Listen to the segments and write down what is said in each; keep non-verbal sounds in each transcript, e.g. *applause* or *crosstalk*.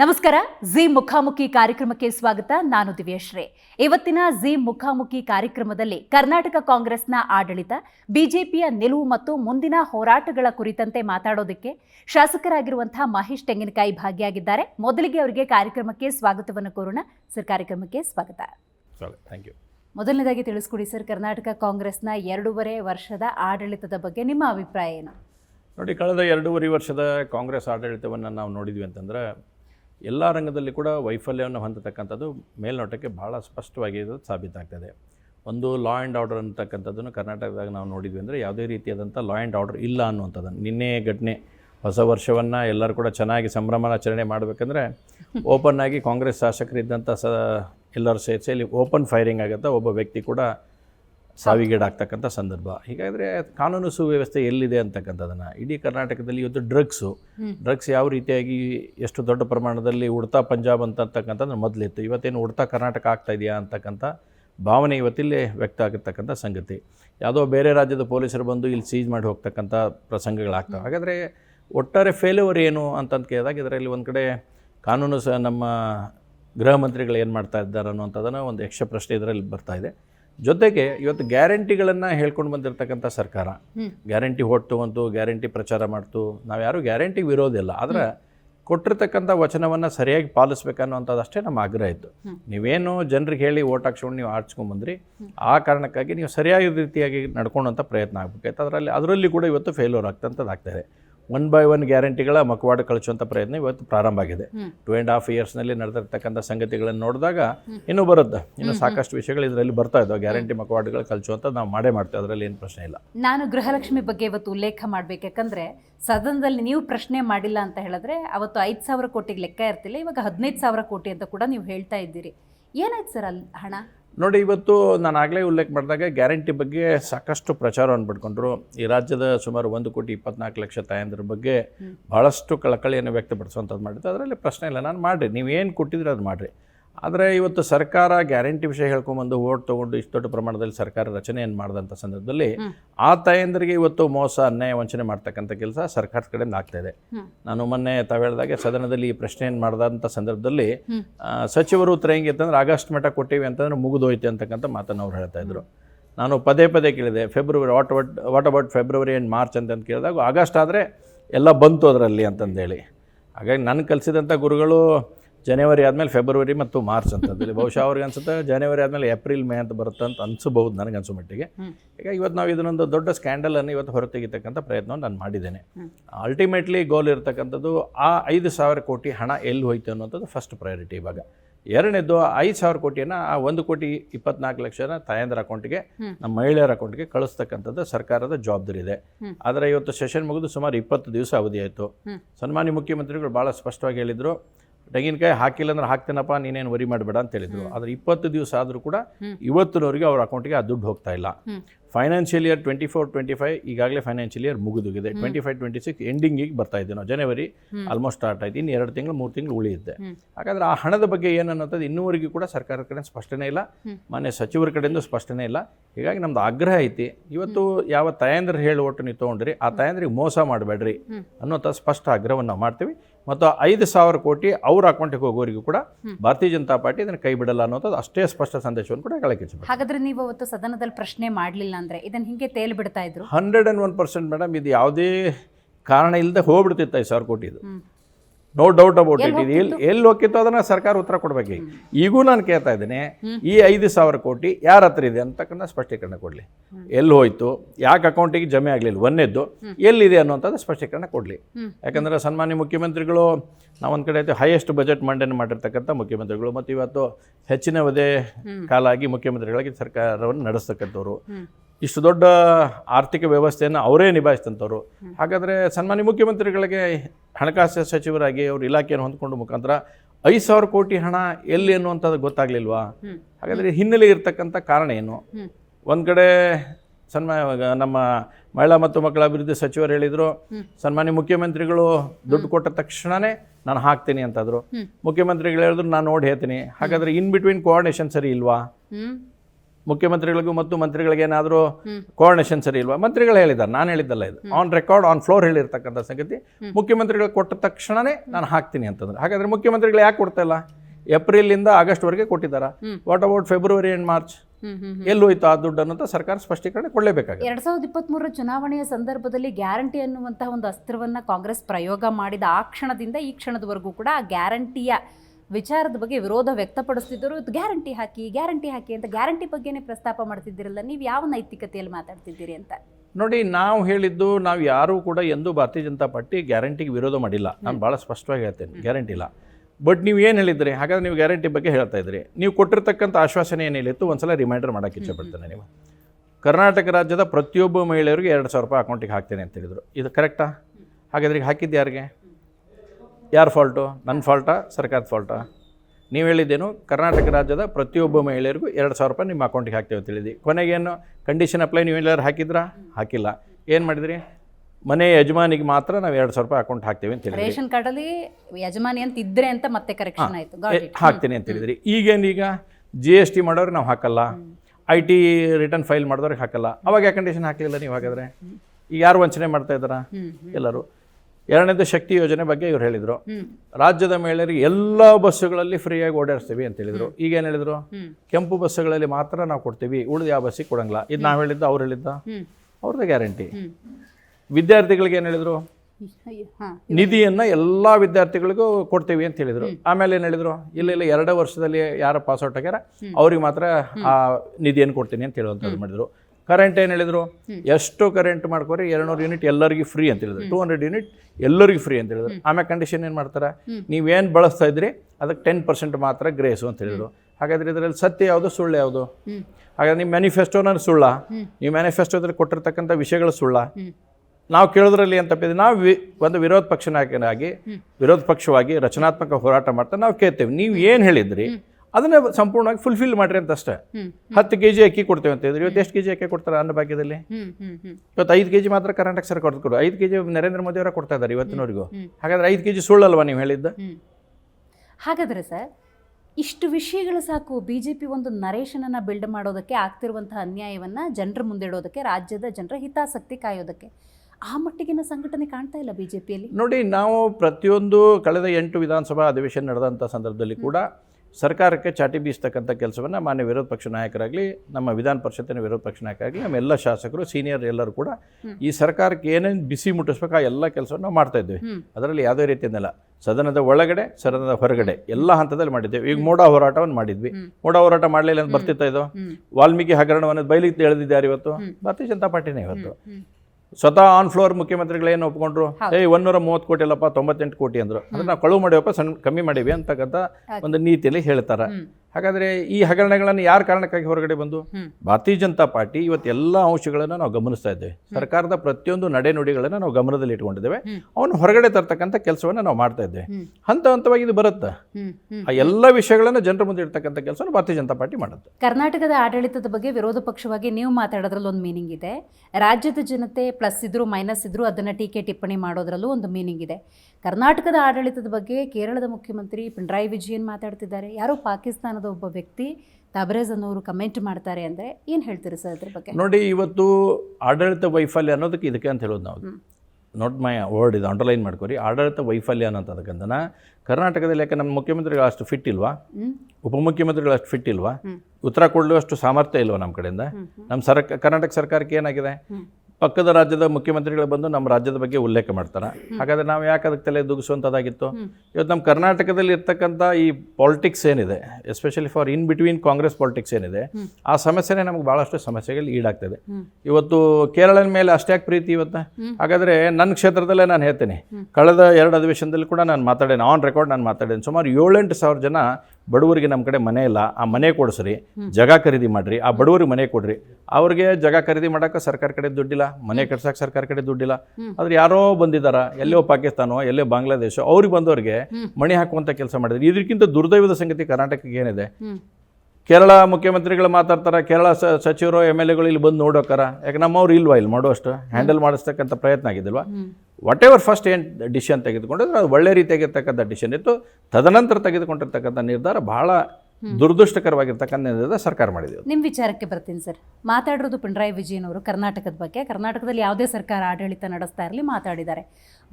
ನಮಸ್ಕಾರ ಜಿ ಮುಖಾಮುಖಿ ಕಾರ್ಯಕ್ರಮಕ್ಕೆ ಸ್ವಾಗತ. ನಾನು ದಿವ್ಯಶ್ರೀ. ಇವತ್ತಿನ ಜಿ ಮುಖಾಮುಖಿ ಕಾರ್ಯಕ್ರಮದಲ್ಲಿ ಕರ್ನಾಟಕ ಕಾಂಗ್ರೆಸ್ನ ಆಡಳಿತ ಬಿಜೆಪಿಯ ನಿಲುವು ಮತ್ತು ಮುಂದಿನ ಹೋರಾಟಗಳ ಕುರಿತಂತೆ ಮಾತಾಡೋದಕ್ಕೆ ಶಾಸಕರಾಗಿರುವಂತಹ ಮಹೇಶ್ ತೆಂಗಿನಕಾಯಿ ಭಾಗಿಯಾಗಿದ್ದಾರೆ. ಮೊದಲಿಗೆ ಅವರಿಗೆ ಕಾರ್ಯಕ್ರಮಕ್ಕೆ ಸ್ವಾಗತವನ್ನು ಕೋರೋಣ. ಸರ್ ಕಾರ್ಯಕ್ರಮಕ್ಕೆ ಸ್ವಾಗತ. ಥ್ಯಾಂಕ್ ಯು ಮೊದಲನೇದಾಗಿ ತಿಳಿಸ್ಕೊಡಿ ಸರ್ ಕರ್ನಾಟಕ ಕಾಂಗ್ರೆಸ್ನ ಎರಡೂವರೆ ವರ್ಷದ ಆಡಳಿತದ ಬಗ್ಗೆ ನಿಮ್ಮ ಅಭಿಪ್ರಾಯ ಏನು? ನೋಡಿ ಕಳೆದ ಎರಡೂವರೆ ವರ್ಷದ ಕಾಂಗ್ರೆಸ್ ಆಡಳಿತವನ್ನು ನಾವು ನೋಡಿದ್ವಿ ಅಂತಂದರೆ ಎಲ್ಲ ರಂಗದಲ್ಲಿ ಕೂಡ ವೈಫಲ್ಯವನ್ನು ಹೊಂದತಕ್ಕಂಥದ್ದು ಮೇಲ್ನೋಟಕ್ಕೆ ಭಾಳ ಸ್ಪಷ್ಟವಾಗಿ ಇದು ಸಾಬೀತಾಗ್ತದೆ. ಒಂದು ಲಾ ಆ್ಯಂಡ್ ಆರ್ಡರ್ ಅಂತಕ್ಕಂಥದ್ದನ್ನು ಕರ್ನಾಟಕದಾಗ ನಾವು ನೋಡಿದ್ವಿ ಅಂದರೆ ಯಾವುದೇ ರೀತಿಯಾದಂಥ ಲಾ ಆ್ಯಂಡ್ ಆರ್ಡರ್ ಇಲ್ಲ ಅನ್ನುವಂಥದ್ದನ್ನು. ನಿನ್ನೆ ಘಟನೆ ಹೊಸ ವರ್ಷವನ್ನು ಎಲ್ಲರೂ ಕೂಡ ಚೆನ್ನಾಗಿ ಸಂಭ್ರಮಾಚರಣೆ ಮಾಡಬೇಕಂದ್ರೆ ಓಪನ್ ಆಗಿ ಕಾಂಗ್ರೆಸ್ ಶಾಸಕರಿದ್ದಂಥ ಸ ಎಲ್ಲರೂ ಸೇರಿಸಿ ಇಲ್ಲಿ ಓಪನ್ ಫೈರಿಂಗ್ ಆಗುತ್ತೆ. ಒಬ್ಬ ವ್ಯಕ್ತಿ ಕೂಡ ಸಾವಿಗೀಡಾಗ್ತಕ್ಕಂಥ ಸಂದರ್ಭ. ಹೀಗಾದರೆ ಕಾನೂನು ಸುವ್ಯವಸ್ಥೆ ಎಲ್ಲಿದೆ ಅಂತಕ್ಕಂಥದ್ದನ್ನು ಇಡೀ ಕರ್ನಾಟಕದಲ್ಲಿ ಇವತ್ತು ಡ್ರಗ್ಸು. ಡ್ರಗ್ಸ್ ಯಾವ ರೀತಿಯಾಗಿ ಎಷ್ಟು ದೊಡ್ಡ ಪ್ರಮಾಣದಲ್ಲಿ ಉಡ್ತಾ ಪಂಜಾಬ್ ಅಂತಕ್ಕಂಥದ್ದು ಮೊದಲಿತ್ತು. ಇವತ್ತೇನು ಉಡ್ತಾ ಕರ್ನಾಟಕ ಆಗ್ತಾ ಇದೆಯಾ ಅಂತಕ್ಕಂಥ ಭಾವನೆ ಇವತ್ತಿಲ್ಲೇ ವ್ಯಕ್ತ ಆಗಿರ್ತಕ್ಕಂಥ ಸಂಗತಿ. ಯಾವುದೋ ಬೇರೆ ರಾಜ್ಯದ ಪೊಲೀಸರು ಬಂದು ಇಲ್ಲಿ ಸೀಜ್ ಮಾಡಿ ಹೋಗ್ತಕ್ಕಂಥ ಪ್ರಸಂಗಗಳಾಗ್ತವೆ. ಹಾಗಾದರೆ ಒಟ್ಟಾರೆ ಫೇಲ್ಯೂರ್ ಏನು ಅಂತಂತ ಕೇಳಿದಾಗ ಇದರಲ್ಲಿ ಒಂದು ಕಡೆ ಕಾನೂನು ಸಹ ನಮ್ಮ ಗೃಹ ಮಂತ್ರಿಗಳು ಏನು ಮಾಡ್ತಾ ಇದ್ದಾರೆ ಅನ್ನುವಂಥದ್ದನ್ನು ಒಂದು ಯಕ್ಷ ಪ್ರಶ್ನೆ ಇದರಲ್ಲಿ ಬರ್ತಾ ಇದೆ. ಜೊತೆಗೆ ಇವತ್ತು ಗ್ಯಾರಂಟಿಗಳನ್ನು ಹೇಳ್ಕೊಂಡು ಬಂದಿರತಕ್ಕಂಥ ಸರ್ಕಾರ ಗ್ಯಾರಂಟಿ ಹೊಟ್ಟು ತಗೊಂತು ಗ್ಯಾರಂಟಿ ಪ್ರಚಾರ ಮಾಡ್ತು ನಾವು ಯಾರೂ ಗ್ಯಾರಂಟಿಗೆ ವಿರೋಧ ಇಲ್ಲ. ಆದರೆ ಕೊಟ್ಟಿರ್ತಕ್ಕಂಥ ವಚನವನ್ನು ಸರಿಯಾಗಿ ಪಾಲಿಸ್ಬೇಕನ್ನುವಂಥದ್ದು ಅಷ್ಟೇ ನಮ್ಮ ಆಗ್ರಹ ಇತ್ತು. ನೀವೇನು ಜನರಿಗೆ ಹೇಳಿ ಓಟ್ ಹಾಕ್ಸ್ಕೊಂಡು ನೀವು ಆಡ್ಸ್ಕೊಂಬಂದ್ರಿ ಆ ಕಾರಣಕ್ಕಾಗಿ ನೀವು ಸರಿಯಾದ ರೀತಿಯಾಗಿ ನಡ್ಕೊಳ್ಳೋಂಥ ಪ್ರಯತ್ನ ಆಗಬೇಕಾಯ್ತು. ಅದರಲ್ಲಿ ಅದರಲ್ಲಿ ಕೂಡ ಇವತ್ತು ಫೇಲ್ಯೂರ್ ಆಗ್ತಂಥದ್ದು ಆಗ್ತಾಯಿದೆ ಒನ್ ಬೈ ಒನ್ ಗ್ಯಾರಂಟಿಗಳ ಮಕವಾಡ ಕಳಿಸುವಂಥ ಪ್ರಯತ್ನ ಇವತ್ತು ಪ್ರಾರಂಭ ಆಗಿದೆ. ಟು ಆ್ಯಂಡ್ ಹಾಫ್ ಇಯರ್ಸ್ನಲ್ಲಿ ನಡೆದಿರ್ತಕ್ಕಂಥ ಸಂಗತಿಗಳನ್ನು ನೋಡಿದಾಗ ಇನ್ನೂ ಬರುತ್ತೆ. ಇನ್ನು ಸಾಕಷ್ಟು ವಿಷಯಗಳು ಇದರಲ್ಲಿ ಬರ್ತಾ ಇದ್ದಾವೆ. ಗ್ಯಾರಂಟಿ ಮಕವಾಡಗಳು ಕಳಿಸುವಂಥ ನಾವು ಮಾಡೇ ಮಾಡ್ತೇವೆ. ಅದರಲ್ಲಿ ಏನು ಪ್ರಶ್ನೆ ಇಲ್ಲ. ನಾನು ಗೃಹಲಕ್ಷ್ಮಿ ಬಗ್ಗೆ ಇವತ್ತು ಉಲ್ಲೇಖ ಮಾಡಬೇಕು. ಯಾಕಂದರೆ ಸದನದಲ್ಲಿ ನೀವು ಪ್ರಶ್ನೆ ಮಾಡಿಲ್ಲ ಅಂತ ಹೇಳಿದ್ರೆ ಅವತ್ತು ಐದು ಸಾವಿರ ಕೋಟಿಗೆ ಲೆಕ್ಕ ಇರ್ತಿಲ್ಲ. ಇವಾಗ ಹದಿನೈದು ಸಾವಿರ ಕೋಟಿ ಅಂತ ಕೂಡ ನೀವು ಹೇಳ್ತಾ ಇದ್ದೀರಿ. ಏನಾಯ್ತು ಸರ್ ಅಲ್ಲಿ ಹಣ? ನೋಡಿ ಇವತ್ತು ನಾನು ಆಗಲೇ ಉಲ್ಲೇಖ ಮಾಡಿದಾಗ ಗ್ಯಾರಂಟಿ ಬಗ್ಗೆ ಸಾಕಷ್ಟು ಪ್ರಚಾರವನ್ನು ಪಡ್ಕೊಂಡ್ರು. ಈ ರಾಜ್ಯದ ಸುಮಾರು ಒಂದು ಕೋಟಿ ಇಪ್ಪತ್ನಾಲ್ಕು ಲಕ್ಷ ತಾಯಂದ್ರ ಬಗ್ಗೆ ಭಾಳಷ್ಟು ಕಳಕಳಿಯನ್ನು ವ್ಯಕ್ತಪಡಿಸುವಂಥದ್ದು ಮಾಡಿದ್ದು ಅದರಲ್ಲಿ ಪ್ರಶ್ನೆ ಇಲ್ಲ. ನಾನು ಮಾಡಿರಿ. ನೀವೇನು ಕೊಟ್ಟಿದ್ರೆ ಅದು ಮಾಡಿರಿ. ಆದರೆ ಇವತ್ತು ಸರ್ಕಾರ ಗ್ಯಾರಂಟಿ ವಿಷಯ ಹೇಳ್ಕೊಂಬಂದು ಓಟ್ ತೊಗೊಂಡು ಇಷ್ಟು ದೊಡ್ಡ ಪ್ರಮಾಣದಲ್ಲಿ ಸರ್ಕಾರ ರಚನೆಯನ್ನು ಮಾಡಿದಂಥ ಸಂದರ್ಭದಲ್ಲಿ ಆ ತಾಯಂದರಿಗೆ ಇವತ್ತು ಮೋಸ ಅನ್ಯಾಯ ವಂಚನೆ ಮಾಡ್ತಕ್ಕಂಥ ಕೆಲಸ ಸರ್ಕಾರದ ಕಡೆಯಿಂದ ಆಗ್ತಾ ಇದೆ. ನಾನು ಮೊನ್ನೆ ತಾವು ಹೇಳಿದಾಗೆ ಸದನದಲ್ಲಿ ಈ ಪ್ರಶ್ನೆಯನ್ನು ಮಾಡಿದಂಥ ಸಂದರ್ಭದಲ್ಲಿ ಸಚಿವರು ಉತ್ತರ ಹೆಂಗಿತ್ತಂದ್ರೆ ಆಗಸ್ಟ್ ಮಟ್ಟ ಕೊಟ್ಟಿವಿ ಅಂತಂದ್ರೆ ಮುಗಿದೋಯ್ತು ಅಂತಕ್ಕಂಥ ಮಾತನ್ನು ಅವ್ರು ಹೇಳ್ತಾ ಇದ್ರು. ನಾನು ಪದೇ ಪದೇ ಕೇಳಿದೆ February what what what about February and March ಅಂತ ಕೇಳಿದಾಗ ಆಗಸ್ಟ್ ಆದರೆ ಎಲ್ಲ ಬಂತು ಅದರಲ್ಲಿ ಅಂತಂದೇಳಿ. ಹಾಗಾಗಿ ನನ್ನ ಕಲಿಸಿದಂಥ ಗುರುಗಳು ಜನವರಿ ಆದಮೇಲೆ ಫೆಬ್ರವರಿ ಮತ್ತು ಮಾರ್ಚ್ ಅಂತಂದೇಳಿ ಬಹುಶಃ ಅವ್ರಿಗೆ ಅನ್ಸುತ್ತೆ ಜನವರಿ ಆದಮೇಲೆ ಏಪ್ರಿಲ್ ಮೇ ಅಂತ ಬರುತ್ತೆ ಅಂತ ಅನ್ಸಬಹುದು ನನಗೆ ಅನಿಸೋ ಮಟ್ಟಿಗೆ. ಈಗ ಇವತ್ತು ನಾವು ಇದನ್ನೊಂದು ದೊಡ್ಡ ಸ್ಕ್ಯಾಂಡಲನ್ನು ಇವತ್ತು ಹೊರತೆಗಿತಕ್ಕಂಥ ಪ್ರಯತ್ನವನ್ನು ನಾನು ಮಾಡಿದ್ದೇನೆ. ಅಲ್ಟಿಮೇಟ್ಲಿ ಗೋಲ್ ಇರತಕ್ಕಂಥದ್ದು ಆ ಐದು ಸಾವಿರ ಕೋಟಿ ಹಣ ಎಲ್ಲಿ ಹೋಯ್ತು ಅನ್ನೋಂಥದ್ದು ಫಸ್ಟ್ ಪ್ರಯಾರಿಟಿ ಇವಾಗ. ಎರಡನೇದು ಐದು ಸಾವಿರ ಕೋಟಿಯನ್ನು ಆ ಒಂದು ಕೋಟಿ ಇಪ್ಪತ್ನಾಲ್ಕು ಲಕ್ಷನ ತಾಯಂದ್ರ ಅಕೌಂಟ್ಗೆ ನಮ್ಮ ಮಹಿಳೆಯರ ಅಕೌಂಟ್ಗೆ ಕಳಿಸ್ತಕ್ಕಂಥದ್ದು ಸರ್ಕಾರದ ಜವಾಬ್ದಾರಿ ಇದೆ. ಆದರೆ ಇವತ್ತು ಸೆಷನ್ ಮುಗಿದು ಸುಮಾರು ಇಪ್ಪತ್ತು ದಿವಸ ಅವಧಿ ಆಯಿತು. ಸನ್ಮಾನ್ಯ ಮುಖ್ಯಮಂತ್ರಿಗಳು ಭಾಳ ಸ್ಪಷ್ಟವಾಗಿ ಹೇಳಿದರು ತೆಂಗಿನಕಾಯಿ ಹಾಕಿಲ್ಲ ಅಂದ್ರೆ ಹಾಕ್ತೇನಪ್ಪ ನೀನೇನು ವರಿ ಮಾಡಬೇಡ ಅಂತ ಹೇಳಿದ್ರು. ಆದ್ರೆ ಇಪ್ಪತ್ತು ದಿವಸ ಆದರೂ ಕೂಡ ಇವತ್ತಿನವರೆಗೆ ಅವ್ರ ಅಕೌಂಟಿಗೆ ಆ ದುಡ್ಡು ಹೋಗ್ತಾ ಇಲ್ಲ. Financial year twenty four twenty five ಈಗಾಗಲೇ ಫೈನಾನ್ಷಿಯಲ್ ಇಯರ್ ಮುಗಿದೋಗಿದೆ. ಟ್ವೆಂಟಿ ಫೈವ್ ಟ್ವೆಂಟಿ ಸಿಕ್ಸ್ ಎಂಡಿಂಗಿಗೆ ಬರ್ತಾ ಇದ್ದೀವಿ ನಾವು ಜನವರಿ ಆಲ್ಮೋಸ್ಟ್ ಸ್ಟಾರ್ಟ್ ಆಯ್ತು. ಇನ್ನು ಎರಡು ತಿಂಗಳು ಮೂರು ತಿಂಗಳು ಉಳಿಯುತ್ತೆ. ಹಾಗಾದ್ರೆ ಆ ಹಣದ ಬಗ್ಗೆ ಏನನ್ನೋದು ಇನ್ನೂವರೆಗೂ ಕೂಡ ಸರ್ಕಾರದ ಕಡೆ ಸ್ಪಷ್ಟನೆ ಇಲ್ಲ. ಮಾನ್ಯ ಸಚಿವರ ಕಡೆಯಿಂದ ಸ್ಪಷ್ಟನೆ ಇಲ್ಲ. ಹೀಗಾಗಿ ನಮ್ದು ಆಗ್ರಹ ಐತಿ. ಇವತ್ತು ಯಾವ ತಾಯಂದ್ರ ಹೇಳುವಟ್ಟು ಒಟ್ಟು ನೀವು ತೊಗೊಂಡ್ರಿ ಆ ತಾಯಂದ್ರಿಗೆ ಮೋಸ ಮಾಡಬೇಡ್ರಿ ಅನ್ನೋಂಥ ಸ್ಪಷ್ಟ ಆಗ್ರಹವನ್ನು ನಾವು ಮಾಡ್ತೀವಿ. ಮತ್ತು ಐದು ಸಾವಿರ ಕೋಟಿ ಅವ್ರ ಅಕೌಂಟಿಗೆ ಹೋಗೋರಿಗೂ ಕೂಡ ಭಾರತೀಯ ಜನತಾ ಪಾರ್ಟಿ ಇದನ್ನು ಕೈ ಬಿಡಲ್ಲ ಅನ್ನೋದು ಅಷ್ಟೇ ಸ್ಪಷ್ಟ ಸಂದೇಶವನ್ನು ಕೂಡ ಹೇಳಕ್ಕೆ ಹಾಗಾದ್ರೆ ನೀವು ಅವತ್ತು ಸದನದಲ್ಲಿ ಪ್ರಶ್ನೆ ಮಾಡಲಿಲ್ಲ ಅಂದ್ರೆ ಇದನ್ನು ಹಿಂಗೆ ತೇಲ್ ಬಿಡ್ತಾ ಇದ್ರು? Hundred and one percent madam ಇದು ಯಾವುದೇ ಕಾರಣ ಇಲ್ಲದೆ ಹೋಗ್ಬಿಡ್ತಿತ್ತು ಐದು ಸಾವಿರ ಕೋಟಿ ಇದು. ನೋ ಡೌಟ್ ಅಬೌಟ್ ಇಟ್ ಇದು ಎಲ್ಲಿ ಎಲ್ಲಿ ಹೋಗಿತ್ತು ಅದನ್ನ ಸರ್ಕಾರ ಉತ್ತರ ಕೊಡಬೇಕು. ಈಗೂ ನಾನು ಕೇಳ್ತಾ ಇದ್ದೀನಿ ಈ ಐದು ಸಾವಿರ ಕೋಟಿ ಯಾರ ಹತ್ರ ಇದೆ ಅಂತಕ್ಕಂಥ ಸ್ಪಷ್ಟೀಕರಣ ಕೊಡಲಿ. ಎಲ್ಲಿ ಹೋಯ್ತು? ಯಾಕೆ ಅಕೌಂಟಿಗೆ ಜಮೆ ಆಗಲಿಲ್ಲ? ಒಂದೇದ್ದು. ಎಲ್ಲಿದೆ ಅನ್ನೋಂಥದ್ದು ಸ್ಪಷ್ಟೀಕರಣ ಕೊಡಲಿ. ಯಾಕಂದರೆ ಸನ್ಮಾನ್ಯ ಮುಖ್ಯಮಂತ್ರಿಗಳು ನಾವೊಂದು ಕಡೆ ಐತೆ ಹೈಯೆಸ್ಟ್ ಬಜೆಟ್ ಮಂಡನೆ ಮಾಡಿರ್ತಕ್ಕಂಥ ಮುಖ್ಯಮಂತ್ರಿಗಳು. ಮತ್ತು ಇವತ್ತು ಹೆಚ್ಚಿನ ಅವಧಿ ಕಾಲ ಆಗಿ ಮುಖ್ಯಮಂತ್ರಿಗಳಾಗಿ ಸರ್ಕಾರವನ್ನು ನಡೆಸ್ತಕ್ಕಂಥವ್ರು. ಇಷ್ಟು ದೊಡ್ಡ ಆರ್ಥಿಕ ವ್ಯವಸ್ಥೆಯನ್ನು ಅವರೇ ನಿಭಾಯಿಸ್ತಂಥವ್ರು. ಹಾಗಾದರೆ ಸನ್ಮಾನ್ಯ ಮುಖ್ಯಮಂತ್ರಿಗಳಿಗೆ ಹಣಕಾಸು ಸಚಿವರಾಗಿ ಅವ್ರ ಇಲಾಖೆಯನ್ನು ಹೊಂದ್ಕೊಂಡು ಮುಖಾಂತರ ಐದು ಸಾವಿರ ಕೋಟಿ ಹಣ ಎಲ್ಲಿ ಅನ್ನುವಂಥದ್ದು ಗೊತ್ತಾಗ್ಲಿಲ್ವಾ? ಹಾಗಾದರೆ ಹಿನ್ನೆಲೆ ಇರ್ತಕ್ಕಂಥ ಕಾರಣ ಏನು? ಒಂದು ಕಡೆ ಸನ್ಮಾನ್ಯ ನಮ್ಮ ಮಹಿಳಾ ಮತ್ತು ಮಕ್ಕಳ ಅಭಿವೃದ್ಧಿ ಸಚಿವರು ಹೇಳಿದರು ಸನ್ಮಾನ್ಯ ಮುಖ್ಯಮಂತ್ರಿಗಳು ದುಡ್ಡು ಕೊಟ್ಟ ತಕ್ಷಣವೇ ನಾನು ಹಾಕ್ತೀನಿ ಅಂತಂದರು ಮುಖ್ಯಮಂತ್ರಿಗಳು ಹೇಳಿದ್ರು ನಾನು ನೋಡಿ ಹೇಳ್ತೀನಿ. ಹಾಗಾದರೆ ಇನ್ ಬಿಟ್ವೀನ್ ಕೋಆರ್ಡಿನೇಷನ್ ಸರಿ ಇಲ್ವಾ? ಮುಖ್ಯಮಂತ್ರಿಗಳಿಗೂ ಮತ್ತು ಮಂತ್ರಿಗಳಿಗೆ ಏನಾದರೂ ಕೋಆರ್ಡಿನೇಷನ್ ಸರಿ ಇಲ್ವಾ? ಮಂತ್ರಿಗಳು ಹೇಳಿದ್ದಾರೆ ನಾನು ಹೇಳಿದ್ದಲ್ಲ ಇದು. ಆನ್ ರೆಕಾರ್ಡ್ ಆನ್ ಫ್ಲೋರ್ ಹೇಳಿರ್ತಕ್ಕಂಥ ಸಂಗತಿ. ಮುಖ್ಯಮಂತ್ರಿಗಳು ಕೊಟ್ಟ ತಕ್ಷಣವೇ ನಾನು ಹಾಕ್ತೀನಿ ಅಂತಂದ್ರೆ. ಹಾಗಾದ್ರೆ ಮುಖ್ಯಮಂತ್ರಿಗಳು ಯಾಕೆ ಕೊಡ್ತಾ ಇಲ್ಲ? ಏಪ್ರಿಲಿಂದ ಆಗಸ್ಟ್ವರೆಗೆ ಕೊಟ್ಟಿದ್ದಾರೆ? What about February and March ಎಲ್ಲೋಯ್ತು ಆ ದುಡ್ಡು ಅನ್ನೋಂಥ ಸರ್ಕಾರ ಸ್ಪಷ್ಟೀಕರಣ ಕೊಡಲೇಬೇಕಾಗಿದೆ. ಎರಡ್ ಸಾವಿರದ ಇಪ್ಪತ್ತ್ ಚುನಾವಣೆಯ ಸಂದರ್ಭದಲ್ಲಿ ಗ್ಯಾರಂಟಿ ಅನ್ನುವಂತಹ ಒಂದು ಅಸ್ತ್ರವನ್ನ ಕಾಂಗ್ರೆಸ್ ಪ್ರಯೋಗ ಮಾಡಿದ ಆ ಕ್ಷಣದಿಂದ ಈ ಕ್ಷಣದವರೆಗೂ ಕೂಡ ಆ ಗ್ಯಾರಂಟಿಯ ವಿಚಾರದ ಬಗ್ಗೆ ವಿರೋಧ ವ್ಯಕ್ತಪಡಿಸ್ತಿದ್ದರು. ಇದು ಗ್ಯಾರಂಟಿ ಹಾಕಿ ಗ್ಯಾರಂಟಿ ಹಾಕಿ ಅಂತ ಗ್ಯಾರಂಟಿ ಬಗ್ಗೆನೇ ಪ್ರಸ್ತಾಪ ಮಾಡ್ತಿದ್ದಿರಲ್ಲ ನೀವು ಯಾವ ನೈತಿಕತೆಯಲ್ಲಿ ಮಾತಾಡ್ತಿದ್ದೀರಿ ಅಂತ? ನೋಡಿ ನಾವು ಹೇಳಿದ್ದು ನಾವು ಯಾರೂ ಕೂಡ ಎಂದೂ ಭಾರತೀಯ ಜನತಾ ಪಾರ್ಟಿ ಗ್ಯಾರಂಟಿಗೆ ವಿರೋಧ ಮಾಡಿಲ್ಲ. ನಾನು ಭಾಳ ಸ್ಪಷ್ಟವಾಗಿ ಹೇಳ್ತೇನೆ ಗ್ಯಾರಂಟಿ ಇಲ್ಲ. ಬಟ್ ನೀವು ಏನು ಹೇಳಿದ್ರಿ? ಹಾಗಾದ್ರೆ ನೀವು ಗ್ಯಾರಂಟಿ ಬಗ್ಗೆ ಹೇಳ್ತಾ ಇದ್ರಿ. ನೀವು ಕೊಟ್ಟಿರ್ತಕ್ಕಂಥ ಆಶ್ವಾಸನೆ ಏನು ಒಂದ್ಸಲ ರಿಮೈಂಡರ್ ಮಾಡೋಕ್ಕೆ ಇಚ್ಛೆಪಡ್ತೇನೆ ನೀವು. ಕರ್ನಾಟಕ ರಾಜ್ಯದ ಪ್ರತಿಯೊಬ್ಬ ಮಹಿಳೆಯರಿಗೆ ಎರಡು ಸಾವಿರ ರೂಪಾಯಿ ಅಕೌಂಟಿಗೆ ಹಾಕ್ತೇನೆ ಅಂತ ಹೇಳಿದರು. ಇದು ಕರೆಕ್ಟಾ ಹಾಗಾದ್ರೆ ಈಗ ಹಾಕಿದ್ದು ಯಾರಿಗೆ? ಯಾರ ಫಾಲ್ಟು ನನ್ನ ಫಾಲ್ಟಾ ಸರ್ಕಾರದ ಫಾಲ್ಟಾ ನೀವು ಹೇಳಿದ್ದೇನು, ಕರ್ನಾಟಕ ರಾಜ್ಯದ ಪ್ರತಿಯೊಬ್ಬ ಮಹಿಳೆಯರಿಗೂ ಎರಡು ಸಾವಿರ ರೂಪಾಯಿ ನಿಮ್ಮ ಅಕೌಂಟಿಗೆ ಹಾಕ್ತೇವೆ ಅಂತ ಹೇಳಿದ್ವಿ ಕೊನೆಗೇನು ಕಂಡೀಷನ್ ಅಪ್ಲೈ ನೀವು ಎಲ್ಲರೂ ಹಾಕಿದ್ರಾ? ಹಾಕಿಲ್ಲ. ಏನು ಮಾಡಿದ್ರಿ? ಮನೆ ಯಜಮಾನಿಗೆ ಮಾತ್ರ ನಾವು ಎರಡು ಸಾವಿರ ರೂಪಾಯಿ ಅಕೌಂಟ್ ಹಾಕ್ತೇವೆ ಅಂತ ಹೇಳಿದ್ರೆ. ರೇಷನ್ ಕಾರ್ಡಲ್ಲಿ ಯಜಮಾನಿ ಅಂತ ಇದ್ರೆ ಅಂತ ಮತ್ತೆ ಕರೆಕ್ಷನ್ ಆಯಿತು. ಏ, ಹಾಕ್ತೀನಿ ಅಂತ ಹೇಳಿದ್ರಿ. ಈಗೇನೀಗ ಜಿ ಎಸ್ ಟಿ ಮಾಡೋರು ನಾವು ಹಾಕಲ್ಲ. ಐ ಟಿ ರಿಟರ್ನ್ ಫೈಲ್ ಮಾಡಿದವ್ರಿಗೆ ಹಾಕಲ್ಲ. ಅವಾಗ ಯಾಕೆ ಕಂಡೀಷನ್ ಹಾಕಲಿಲ್ಲ ನೀವು ಹಾಗಾದ್ರೆ? ಈಗ ಯಾರು ವಂಚನೆ ಮಾಡ್ತಾ ಇದ್ದಾರಾ? ಎಲ್ಲರೂ. ಎರಡನೇದು ಶಕ್ತಿ ಯೋಜನೆ ಬಗ್ಗೆ ಇವ್ರು ಹೇಳಿದರು. ರಾಜ್ಯದ ಮಹಿಳೆಯರಿಗೆ ಎಲ್ಲ ಬಸ್ಸುಗಳಲ್ಲಿ ಫ್ರೀಯಾಗಿ ಓಡಾಡಿಸ್ತೀವಿ ಅಂತ ಹೇಳಿದರು. ಈಗ ಏನು ಹೇಳಿದರು? ಕೆಂಪು ಬಸ್ಸುಗಳಲ್ಲಿ ಮಾತ್ರ ನಾವು ಕೊಡ್ತೀವಿ. ಉಳಿದ ಯಾವ ಬಸ್ಸಿಗೆ ಕೊಡಂಗಿಲ್ಲ. ಇದು ನಾವು ಹೇಳಿದ್ದ ಅವ್ರು ಹೇಳಿದ್ದ? ಅವ್ರದ್ದು ಗ್ಯಾರಂಟಿ ವಿದ್ಯಾರ್ಥಿಗಳಿಗೆ ಏನು ಹೇಳಿದರು? ನಿಧಿಯನ್ನು ಎಲ್ಲ ವಿದ್ಯಾರ್ಥಿಗಳಿಗೂ ಕೊಡ್ತೀವಿ ಅಂತ ಹೇಳಿದರು. ಆಮೇಲೆ ಏನು ಹೇಳಿದರು? ಇಲ್ಲ ಇಲ್ಲ ಎರಡು ವರ್ಷದಲ್ಲಿ ಯಾರು ಪಾಸ್ ಔಟ್ ಆಗ್ಯಾರ ಅವ್ರಿಗೆ ಮಾತ್ರ ಆ ನಿಧಿಯನ್ನು ಕೊಡ್ತೀನಿ ಅಂತ ಹೇಳುವಂಥದ್ದು ಮಾಡಿದರು. ಕರೆಂಟ್ ಏನು ಹೇಳಿದರು? ಎಷ್ಟು ಕರೆಂಟ್ ಮಾಡ್ಕೊರಿ ಎರಡುನೂರು ಯೂನಿಟ್ ಎಲ್ಲರಿಗೂ ಫ್ರೀ ಅಂತ ಹೇಳಿದ್ರು. ಟೂ ಹಂಡ್ರೆಡ್ ಯೂನಿಟ್ ಎಲ್ಲರಿಗೂ ಫ್ರೀ ಅಂತ ಹೇಳಿದ್ರು. ಆಮೇಲೆ ಕಂಡೀಷನ್ ಏನು ಮಾಡ್ತಾರೆ? ನೀವೇನು ಬಳಸ್ತಾ ಇದ್ರಿ ಅದಕ್ಕೆ ಟೆನ್ ಪರ್ಸೆಂಟ್ ಮಾತ್ರ ಗ್ರೇಸು ಅಂತ ಹೇಳಿದರು. ಹಾಗಾದ್ರೆ ಇದರಲ್ಲಿ ಸತ್ಯ ಯಾವುದು ಸುಳ್ಳು ಯಾವುದು? ಹಾಗಾದ್ರೆ ನಿಮ್ಮ ಮ್ಯಾನಿಫೆಸ್ಟೋನ ಸುಳ್ಳ. ನೀವು ಮ್ಯಾನಿಫೆಸ್ಟೋದಲ್ಲಿ ಕೊಟ್ಟಿರ್ತಕ್ಕಂಥ ವಿಷಯಗಳು ಸುಳ್ಳ. ನಾವು ಕೇಳೋದ್ರಲ್ಲಿ ಏನು ತಪ್ಪಿದೆ? ನಾವು ವಿ ಒಂದು ವಿರೋಧ ಪಕ್ಷ ನಾಯಕನಾಗಿ ವಿರೋಧ ಪಕ್ಷವಾಗಿ ರಚನಾತ್ಮಕ ಹೋರಾಟ ಮಾಡ್ತಾ ನಾವು ಕೇಳ್ತೇವೆ. ನೀವು ಏನು ಹೇಳಿದ್ರಿ? ಅದನ್ನ ಸಂಪೂರ್ಣವಾಗಿ ಫುಲ್ಫಿಲ್ ಮಾಡ್ರಿ ಅಂತ ಅಷ್ಟೇ. ಹತ್ತು ಕೆ ಜಿ ಅಕ್ಕಿ ಕೊಡ್ತೇವೆ ಅಂತ ಹೇಳಿದ್ರು. ಇವತ್ತು ಎಷ್ಟು ಕೆ ಜಿ ಅಕ್ಕಿ ಕೊಡ್ತಾರೆ ಅನ್ನ ಭಾಗ್ಯದಲ್ಲಿ? ಇವತ್ತು ಐದು ಕೆ ಜಿ ಮಾತ್ರ ಕರ್ನಾಟಕ ಸರ್ಕಾರ ಕೊಡು. ಐದು ಕೆ ಜಿ ನರೇಂದ್ರ ಮೋದಿ ಅವರ ಕೊಡ್ತಾ ಇದ್ದಾರೆ ಇವತ್ತಿನವರೆಗೂ. ಹಾಗಾದ್ರೆ ಐದು ಕೆ ಜಿ ಸುಳ್ಳಲ್ವಾ ನೀವು ಹೇಳಿದ್ದ? ಹಾಗಾದ್ರೆ ಸರ್ ಇಷ್ಟು ವಿಷಯಗಳು ಸಾಕು. ಬಿ ಜೆ ಪಿ ಒಂದು ನರೇಶನನ್ನು ಬಿಲ್ಡ್ ಮಾಡೋದಕ್ಕೆ ಆಗ್ತಿರುವಂತಹ ಅನ್ಯಾಯವನ್ನು ಜನರ ಮುಂದಿಡೋದಕ್ಕೆ ರಾಜ್ಯದ ಜನರ ಹಿತಾಸಕ್ತಿ ಕಾಯೋದಕ್ಕೆ. ಆ ಮಟ್ಟಿಗಿನ ಸಂಘಟನೆ ಕಾಣ್ತಾ ಇಲ್ಲ ಬಿ ಜೆ ಪಿಯಲ್ಲಿ ನೋಡಿ ನಾವು ಪ್ರತಿಯೊಂದು ಕಳೆದ ಎಂಟು ವಿಧಾನಸಭಾ ಅಧಿವೇಶನ ನಡೆದಂಥ ಸಂದರ್ಭದಲ್ಲಿ ಕೂಡ ಸರ್ಕಾರಕ್ಕೆ ಚಾಟಿ ಬೀಸ್ತಕ್ಕಂಥ ಕೆಲಸವನ್ನು ಮಾನ್ಯ ವಿರೋಧ ಪಕ್ಷ ನಾಯಕರಾಗಲಿ ನಮ್ಮ ವಿಧಾನ ಪರಿಷತ್ತಿನ ವಿರೋಧ ಪಕ್ಷ ನಾಯಕರಾಗಲಿ ನಮ್ಮ ಎಲ್ಲ ಶಾಸಕರು ಸೀನಿಯರ್ ಎಲ್ಲರೂ ಕೂಡ ಈ ಸರ್ಕಾರಕ್ಕೆ ಏನೇನು ಬಿಸಿ ಮುಟ್ಟಿಸ್ಬೇಕು ಆ ಎಲ್ಲ ಕೆಲಸವನ್ನು ನಾವು ಮಾಡ್ತಾ ಇದ್ವಿ. ಹ್ಮ್. ಅದರಲ್ಲಿ ಯಾವುದೇ ರೀತಿಯಿಂದಲ್ಲ ಸದನದ ಒಳಗಡೆ ಸದನದ ಹೊರಗಡೆ ಎಲ್ಲ ಹಂತದಲ್ಲಿ ಮಾಡಿದ್ದೇವೆ. ಈಗ ಮೋಡ ಹೋರಾಟವನ್ನು ಮಾಡಿದ್ವಿ. ಮೋಡ ಹೋರಾಟ ಮಾಡಲಿಲ್ಲ ಅಂತ ಬರ್ತಿತ್ತ ಇದು? ವಾಲ್ಮೀಕಿ ಹಗರಣವನ್ನು ಬಯಲಿಗೆ ಎಳೆದಿದ್ದಾರೆ ಇವತ್ತು. ಭಾರತೀಯ ಜನತಾ ಪಾರ್ಟಿನೇ ಇವತ್ತು. ಸ್ವತಃ ಆನ್ ಫ್ಲೋರ್ ಮುಖ್ಯಮಂತ್ರಿಗಳೇನು ಒಪ್ಕೊಂಡ್ರು? ಏ ಒಂದೂರ ಮೂವತ್ತು ಕೋಟಿ ಅಲ್ಲಪ್ಪ ತೊಂಬತ್ತೆಂಟು ಕೋಟಿ ಅಂದ್ರು. ಅಂದ್ರೆ ನಾವು ಕಳುವು ಮಾಡಿವಪ್ಪ ಸಣ್ಣ ಕಮ್ಮಿ ಮಾಡೀವಿ ಅಂತಕ್ಕಂಥ ಒಂದು ನೀತಿಯಲ್ಲಿ ಹೇಳ್ತಾರೆ. ಹಾಗಾದ್ರೆ ಈ ಹಗರಣಗಳನ್ನು ಯಾರ ಕಾರಣಕ್ಕಾಗಿ ಹೊರಗಡೆ ಬಂದು? ಭಾರತೀಯ ಜನತಾ ಪಾರ್ಟಿ ಇವತ್ತು ಎಲ್ಲ ಅಂಶಗಳನ್ನು ನಾವು ಗಮನಿಸ್ತಾ ಇದ್ದೇವೆ. ಸರ್ಕಾರದ ಪ್ರತಿಯೊಂದು ನಡೆನುಡಿಗಳನ್ನು ನಾವು ಗಮನದಲ್ಲಿ ಇಟ್ಕೊಂಡಿದ್ದೇವೆ. ಅವನು ಹೊರಗಡೆ ತರ್ತಕ್ಕಂಥ ಕೆಲಸವನ್ನು ನಾವು ಮಾಡ್ತಾ ಇದ್ದೇವೆ. ಹಂತ ಹಂತವಾಗಿ ಇದು ಬರುತ್ತೆ? ಆ ಎಲ್ಲ ವಿಷಯಗಳನ್ನು ಜನರ ಮುಂದೆ ಇಡ್ತಕ್ಕಂಥ ಕೆಲಸವನ್ನು ಭಾರತೀಯ ಜನತಾ ಪಾರ್ಟಿ ಮಾಡುತ್ತೆ. ಕರ್ನಾಟಕದ ಆಡಳಿತದ ಬಗ್ಗೆ ವಿರೋಧ ಪಕ್ಷವಾಗಿ ನೀವು ಮಾತಾಡೋದ್ರಲ್ಲಿ ಒಂದು ಮೀನಿಂಗ್ ಇದೆ. ರಾಜ್ಯದ ಜನತೆ ಪ್ಲಸ್ ಇದ್ರು ಮೈನಸ್ ಇದ್ರು ಅದನ್ನು ಟೀಕೆ ಟಿಪ್ಪಣಿ ಮಾಡೋದ್ರಲ್ಲೂ ಒಂದು ಮೀನಿಂಗ್ ಇದೆ. ಕರ್ನಾಟಕದ ಆಡಳಿತದ ಬಗ್ಗೆ ಕೇರಳದ ಮುಖ್ಯಮಂತ್ರಿ ಪಿಣರಾಯಿ ವಿಜಯನ್ ಮಾತಾಡ್ತಿದ್ದಾರೆ. ಯಾರೋ ಪಾಕಿಸ್ತಾನದ ಒಬ್ಬ ವ್ಯಕ್ತಿ ತಬರೇಜ್ ಅನ್ನೋರು ಕಮೆಂಟ್ ಮಾಡ್ತಾರೆ ಅಂದರೆ ಏನು ಹೇಳ್ತೀರಿ ಸರ್ ಅದ್ರ ಬಗ್ಗೆ? ನೋಡಿ ಇವತ್ತು ಆಡಳಿತ ವೈಫಲ್ಯ ಅನ್ನೋದಕ್ಕೆ ಇದಕ್ಕೆ ಅಂತ ಹೇಳೋದು ನಾವು. ನೋಟ್ ಮೈ ವರ್ಡ್ ಇದು ಅಂಡರ್ಲೈನ್ ಮಾಡ್ಕೊರಿ. ಆಡಳಿತ ವೈಫಲ್ಯ ಅನ್ನೋದಕ್ಕಂತನ ಕರ್ನಾಟಕದಲ್ಲಿ ಯಾಕೆ ನಮ್ಮ ಮುಖ್ಯಮಂತ್ರಿಗಳು ಅಷ್ಟು ಫಿಟ್ ಇಲ್ವಾ? ಉಪಮುಖ್ಯಮಂತ್ರಿಗಳು ಅಷ್ಟು ಫಿಟ್ ಇಲ್ವಾ. ಉತ್ತರ ಕೊಡಲು ಸಾಮರ್ಥ್ಯ ಇಲ್ವಾ ನಮ್ಮ ಕಡೆಯಿಂದ? ನಮ್ಮ ಸರ್ಕ ಕರ್ನಾಟಕ ಸರ್ಕಾರಕ್ಕೆ ಏನಾಗಿದೆ. ಪಕ್ಕದ ರಾಜ್ಯದ ಮುಖ್ಯಮಂತ್ರಿಗಳು ಬಂದು ನಮ್ಮ ರಾಜ್ಯದ ಬಗ್ಗೆ ಉಲ್ಲೇಖ ಮಾಡ್ತಾರೆ. ಹಾಗಾದ್ರೆ ನಾವು ಯಾಕೆ ಅದಕ್ಕೆ ತಲೆ ದುಗಿಸುವಂಥದ್ದಾಗಿತ್ತು. ಇವತ್ತು ನಮ್ಮ ಕರ್ನಾಟಕದಲ್ಲಿ ಇರ್ತಕ್ಕಂಥ ಈ ಪಾಲಿಟಿಕ್ಸ್ ಏನಿದೆ especially for in between Congress politics ಏನಿದೆ ಆ ಸಮಸ್ಯೆನೇ ನಮ್ಗೆ ಭಾಳಷ್ಟು ಸಮಸ್ಯೆಗಳು ಈಡಾಗ್ತದೆ. ಇವತ್ತು ಕೇರಳದ ಮೇಲೆ ಅಷ್ಟೇ ಪ್ರೀತಿ ಇವತ್ತು? ಹಾಗಾದರೆ ನನ್ನ ಕ್ಷೇತ್ರದಲ್ಲೇ ನಾನು ಹೇಳ್ತೇನೆ. ಕಳೆದ ಎರಡು ಅಧಿವೇಶನದಲ್ಲಿ ಕೂಡ ನಾನು ಮಾತಾಡೇನೆ ಆನ್ ರೆಕಾರ್ಡ್ ನಾನು ಮಾತಾಡೇನೆ. ಸುಮಾರು ಏಳೆಂಟು ಸಾವಿರ ಜನ ಬಡವರಿಗೆ ನಮ್ಮ ಕಡೆ ಮನೆ ಇಲ್ಲ ಆ ಮನೆ ಕೊಡಿಸ್ರಿ ಜಾಗ ಖರೀದಿ ಮಾಡಿರಿ ಆ ಬಡವರಿಗೆ ಮನೆ ಕೊಡ್ರಿ. ಅವ್ರಿಗೆ ಜಾಗ ಖರೀದಿ ಮಾಡೋಕೆ ಸರ್ಕಾರ ಕಡೆ ದುಡ್ಡಿಲ್ಲ ಮನೆ ಕಟ್ಸಕ್ಕೆ ಸರ್ಕಾರ ಕಡೆ ದುಡ್ಡಿಲ್ಲ. ಆದ್ರೆ ಯಾರೋ ಬಂದಿದ್ದಾರೆ ಎಲ್ಲೋ ಪಾಕಿಸ್ತಾನೋ ಎಲ್ಲೋ ಬಾಂಗ್ಲಾದೇಶ ಅವ್ರಿಗೆ ಬಂದವರಿಗೆ ಮಣಿ ಹಾಕುವಂಥ ಕೆಲಸ ಮಾಡಿದ್ರು. ಇದಕ್ಕಿಂತ ದುರ್ದೈವದ ಸಂಗತಿ ಕರ್ನಾಟಕಕ್ಕೆ ಏನಿದೆ? ಕೇರಳ ಮುಖ್ಯಮಂತ್ರಿಗಳು ಮಾತಾಡ್ತಾರೆ ಕೇರಳ ಸ ಸಚಿವರು ಎಂ ಎಲ್ ಎಗಳು ಇಲ್ಲಿ ಬಂದು ನೋಡೋಕಾರ. ಯಾಕೆ ನಮ್ಮವ್ರು ಇಲ್ವಾ ಇಲ್ಲಿ ಮಾಡುವಷ್ಟು? ಹ್ಯಾಂಡಲ್ ಮಾಡಿಸ್ತಕ್ಕಂಥ ಪ್ರಯತ್ನ ಆಗಿದ್ದಿಲ್ವಾ? ವಾಟ್ ಎವರ್ ಫಸ್ಟ್ ಏನು ಡಿಸಿಷನ್ ತೆಗೆದುಕೊಂಡಿದ್ರೆ ಅದು ಒಳ್ಳೆ ರೀತಿಯಾಗಿರ್ತಕ್ಕಂಥ ಡಿಸಿಷನ್ ಇತ್ತು. ತದನಂತರ ತೆಗೆದುಕೊಂಡಿರ್ತಕ್ಕಂಥ ನಿರ್ಧಾರ ಬಹಳ ದುರದೃಷ್ಟಕರವಾಗಿರ್ತಕ್ಕಂಥ ನಿರ್ಧಾರ ಸರ್ಕಾರ ಮಾಡಿದೆ ನಿಮ್ಮ ವಿಚಾರಕ್ಕೆ ಬರ್ತೀನಿ ಸರ್. ಮಾತಾಡಿರೋದು ಪಿಣರಾಯಿ ವಿಜಯನ್ ಅವರು ಕರ್ನಾಟಕದ ಬಗ್ಗೆ. ಕರ್ನಾಟಕದಲ್ಲಿ ಯಾವುದೇ ಸರ್ಕಾರ ಆಡಳಿತ ನಡೆಸ್ತಾ ಇರಲಿ ಮಾತಾಡಿದ್ದಾರೆ.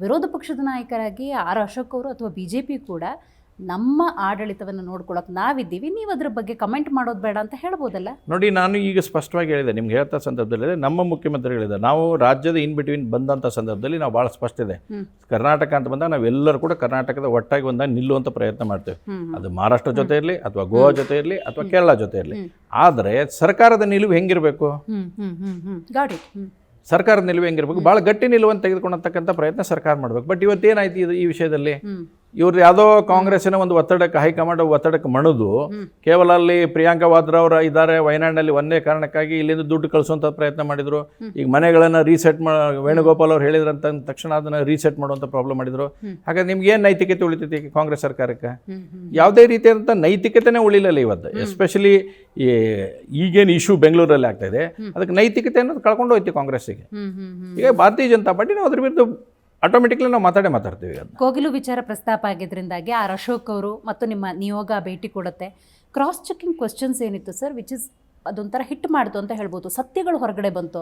ವಿರೋಧ ಪಕ್ಷದ ನಾಯಕರಾಗಿ ಆರ್ ಅಶೋಕ್ ಅವರು ಅಥವಾ ಬಿಜೆಪಿ ಜೆ ಪಿ ಕೂಡ ನಮ್ಮ ಆಡಳಿತವನ್ನು ನೋಡ್ಕೊಳ್ಳೋಕೆ ನಾವಿದ್ದೀವಿ ನೀವು ಅದ್ರ ಬಗ್ಗೆ ಕಮೆಂಟ್ ಮಾಡೋದು ಬೇಡ ಅಂತ ಹೇಳ್ಬೋದಲ್ಲ? ನೋಡಿ ನಾನು ಈಗ ಸ್ಪಷ್ಟವಾಗಿ ಹೇಳಿದೆ ನಿಮ್ಗೆ ಹೇಳ್ತಾ ಸಂದರ್ಭದಲ್ಲಿ ನಮ್ಮ ಮುಖ್ಯಮಂತ್ರಿಗಳಿದೆ ನಾವು ರಾಜ್ಯದ ಇನ್ ಬಿಟ್ವೀನ್ ಬಂದಂಥ ಸಂದರ್ಭದಲ್ಲಿ ನಾವು ಭಾಳ ಸ್ಪಷ್ಟ ಇದೆ. ಕರ್ನಾಟಕ ಅಂತ ಬಂದಾಗ ನಾವೆಲ್ಲರೂ ಕೂಡ ಕರ್ನಾಟಕದ ಒಟ್ಟಾಗಿ ಒಂದಾಗ ನಿಲ್ಲುವಂಥ ಪ್ರಯತ್ನ ಮಾಡ್ತೇವೆ. ಅದು ಮಹಾರಾಷ್ಟ್ರ ಜೊತೆ ಇರಲಿ ಅಥವಾ ಗೋವಾ ಜೊತೆ ಇರಲಿ ಅಥವಾ ಕೇರಳ ಜೊತೆ ಇರಲಿ. ಆದರೆ ಸರ್ಕಾರದ ನಿಲುವು ಹೆಂಗಿರಬೇಕು? ಗಾಡಿ ಸರ್ಕಾರದ ನಿಲುವು ಹೆಂಗಿರ್ಬೇಕು? ಭಾಳ ಗಟ್ಟಿ ನಿಲುವನ್ನು ತೆಗೆದುಕೊಂಡಂತಕ್ಕಂಥ ಪ್ರಯತ್ನ ಸರ್ಕಾರ ಮಾಡಬೇಕು. ಬಟ್ ಇವತ್ತೇನಾಯ್ತು ಇದು ಈ ವಿಷಯದಲ್ಲಿ? ಇವ್ರು ಯಾವುದೋ ಕಾಂಗ್ರೆಸ್ಸಿನ ಒಂದು ಒತ್ತಡಕ್ಕೆ ಹೈಕಮಾಂಡ್ ಒತ್ತಡಕ್ಕೆ ಮಣದು. ಕೇವಲ ಅಲ್ಲಿ ಪ್ರಿಯಾಂಕಾ ವಾದ್ರಾ ಅವರ ಇದ್ದಾರೆ ವಯನಾಡಿನಲ್ಲಿ ಒಂದೇ ಕಾರಣಕ್ಕಾಗಿ ಇಲ್ಲಿಂದ ದುಡ್ಡು ಕಳಿಸುವಂಥ ಪ್ರಯತ್ನ ಮಾಡಿದ್ರು. ಈಗ ಮನೆಗಳನ್ನು ರೀಸೆಟ್ ಮಾ ವೇಣುಗೋಪಾಲ್ ಅವ್ರು ಹೇಳಿದ್ರಂತ ಅಂದ ತಕ್ಷಣ ಅದನ್ನು ರೀಸೆಟ್ ಮಾಡುವಂಥ ಪ್ರಾಬ್ಲಮ್ ಮಾಡಿದ್ರು. ಹಾಗಾದ್ರೆ ನಿಮ್ಗೆ ಏನು ನೈತಿಕತೆ ಉಳಿತೈತಿ ಕಾಂಗ್ರೆಸ್ ಸರ್ಕಾರಕ್ಕೆ? ಯಾವುದೇ ರೀತಿಯಾದಂಥ ನೈತಿಕತೆನೇ ಉಳಿಲಿಲ್ಲ ಇವತ್ತು. ಎಸ್ಪೆಷಲಿ ಈ ಈಗೇನು ಇಶ್ಯೂ ಬೆಂಗಳೂರಲ್ಲಿ ಆಗ್ತಾ ಇದೆ. ಅದಕ್ಕೆ ನೈತಿಕತೆ ಅನ್ನೋದು ಕಳ್ಕೊಂಡು ಹೋಯ್ತು ಕಾಂಗ್ರೆಸ್ಸಿಗೆ. ಈಗ ಭಾರತೀಯ ಜನತಾ ಪಾರ್ಟಿ ನಾವು ಅದ್ರ ವಿರುದ್ಧ ಆಟೋಮೆಟಿಕ್ಲಿ ನಾವು ಮಾತಾಡೇ ಮಾತಾಡ್ತೀವಿ ಅದು ಕೋಗಿಲು ವಿಚಾರ ಪ್ರಸ್ತಾಪ ಆಗಿದ್ರಿಂದಾಗಿ ಆರ್ ಅಶೋಕ್ ಅವರು ಮತ್ತು ನಿಮ್ಮ ನಿಯೋಗ ಭೇಟಿ ಕೊಡುತ್ತೆ. ಕ್ರಾಸ್ ಚೆಕಿಂಗ್ ಕ್ವಶನ್ಸ್ ಏನಿತ್ತು ಸರ್ ವಿಚ್ ಇಸ್ ಅದೊಂಥರ ಹಿಟ್ ಮಾಡಿತು ಅಂತ ಹೇಳ್ಬೋದು. ಸತ್ಯಗಳು ಹೊರಗಡೆ ಬಂತು.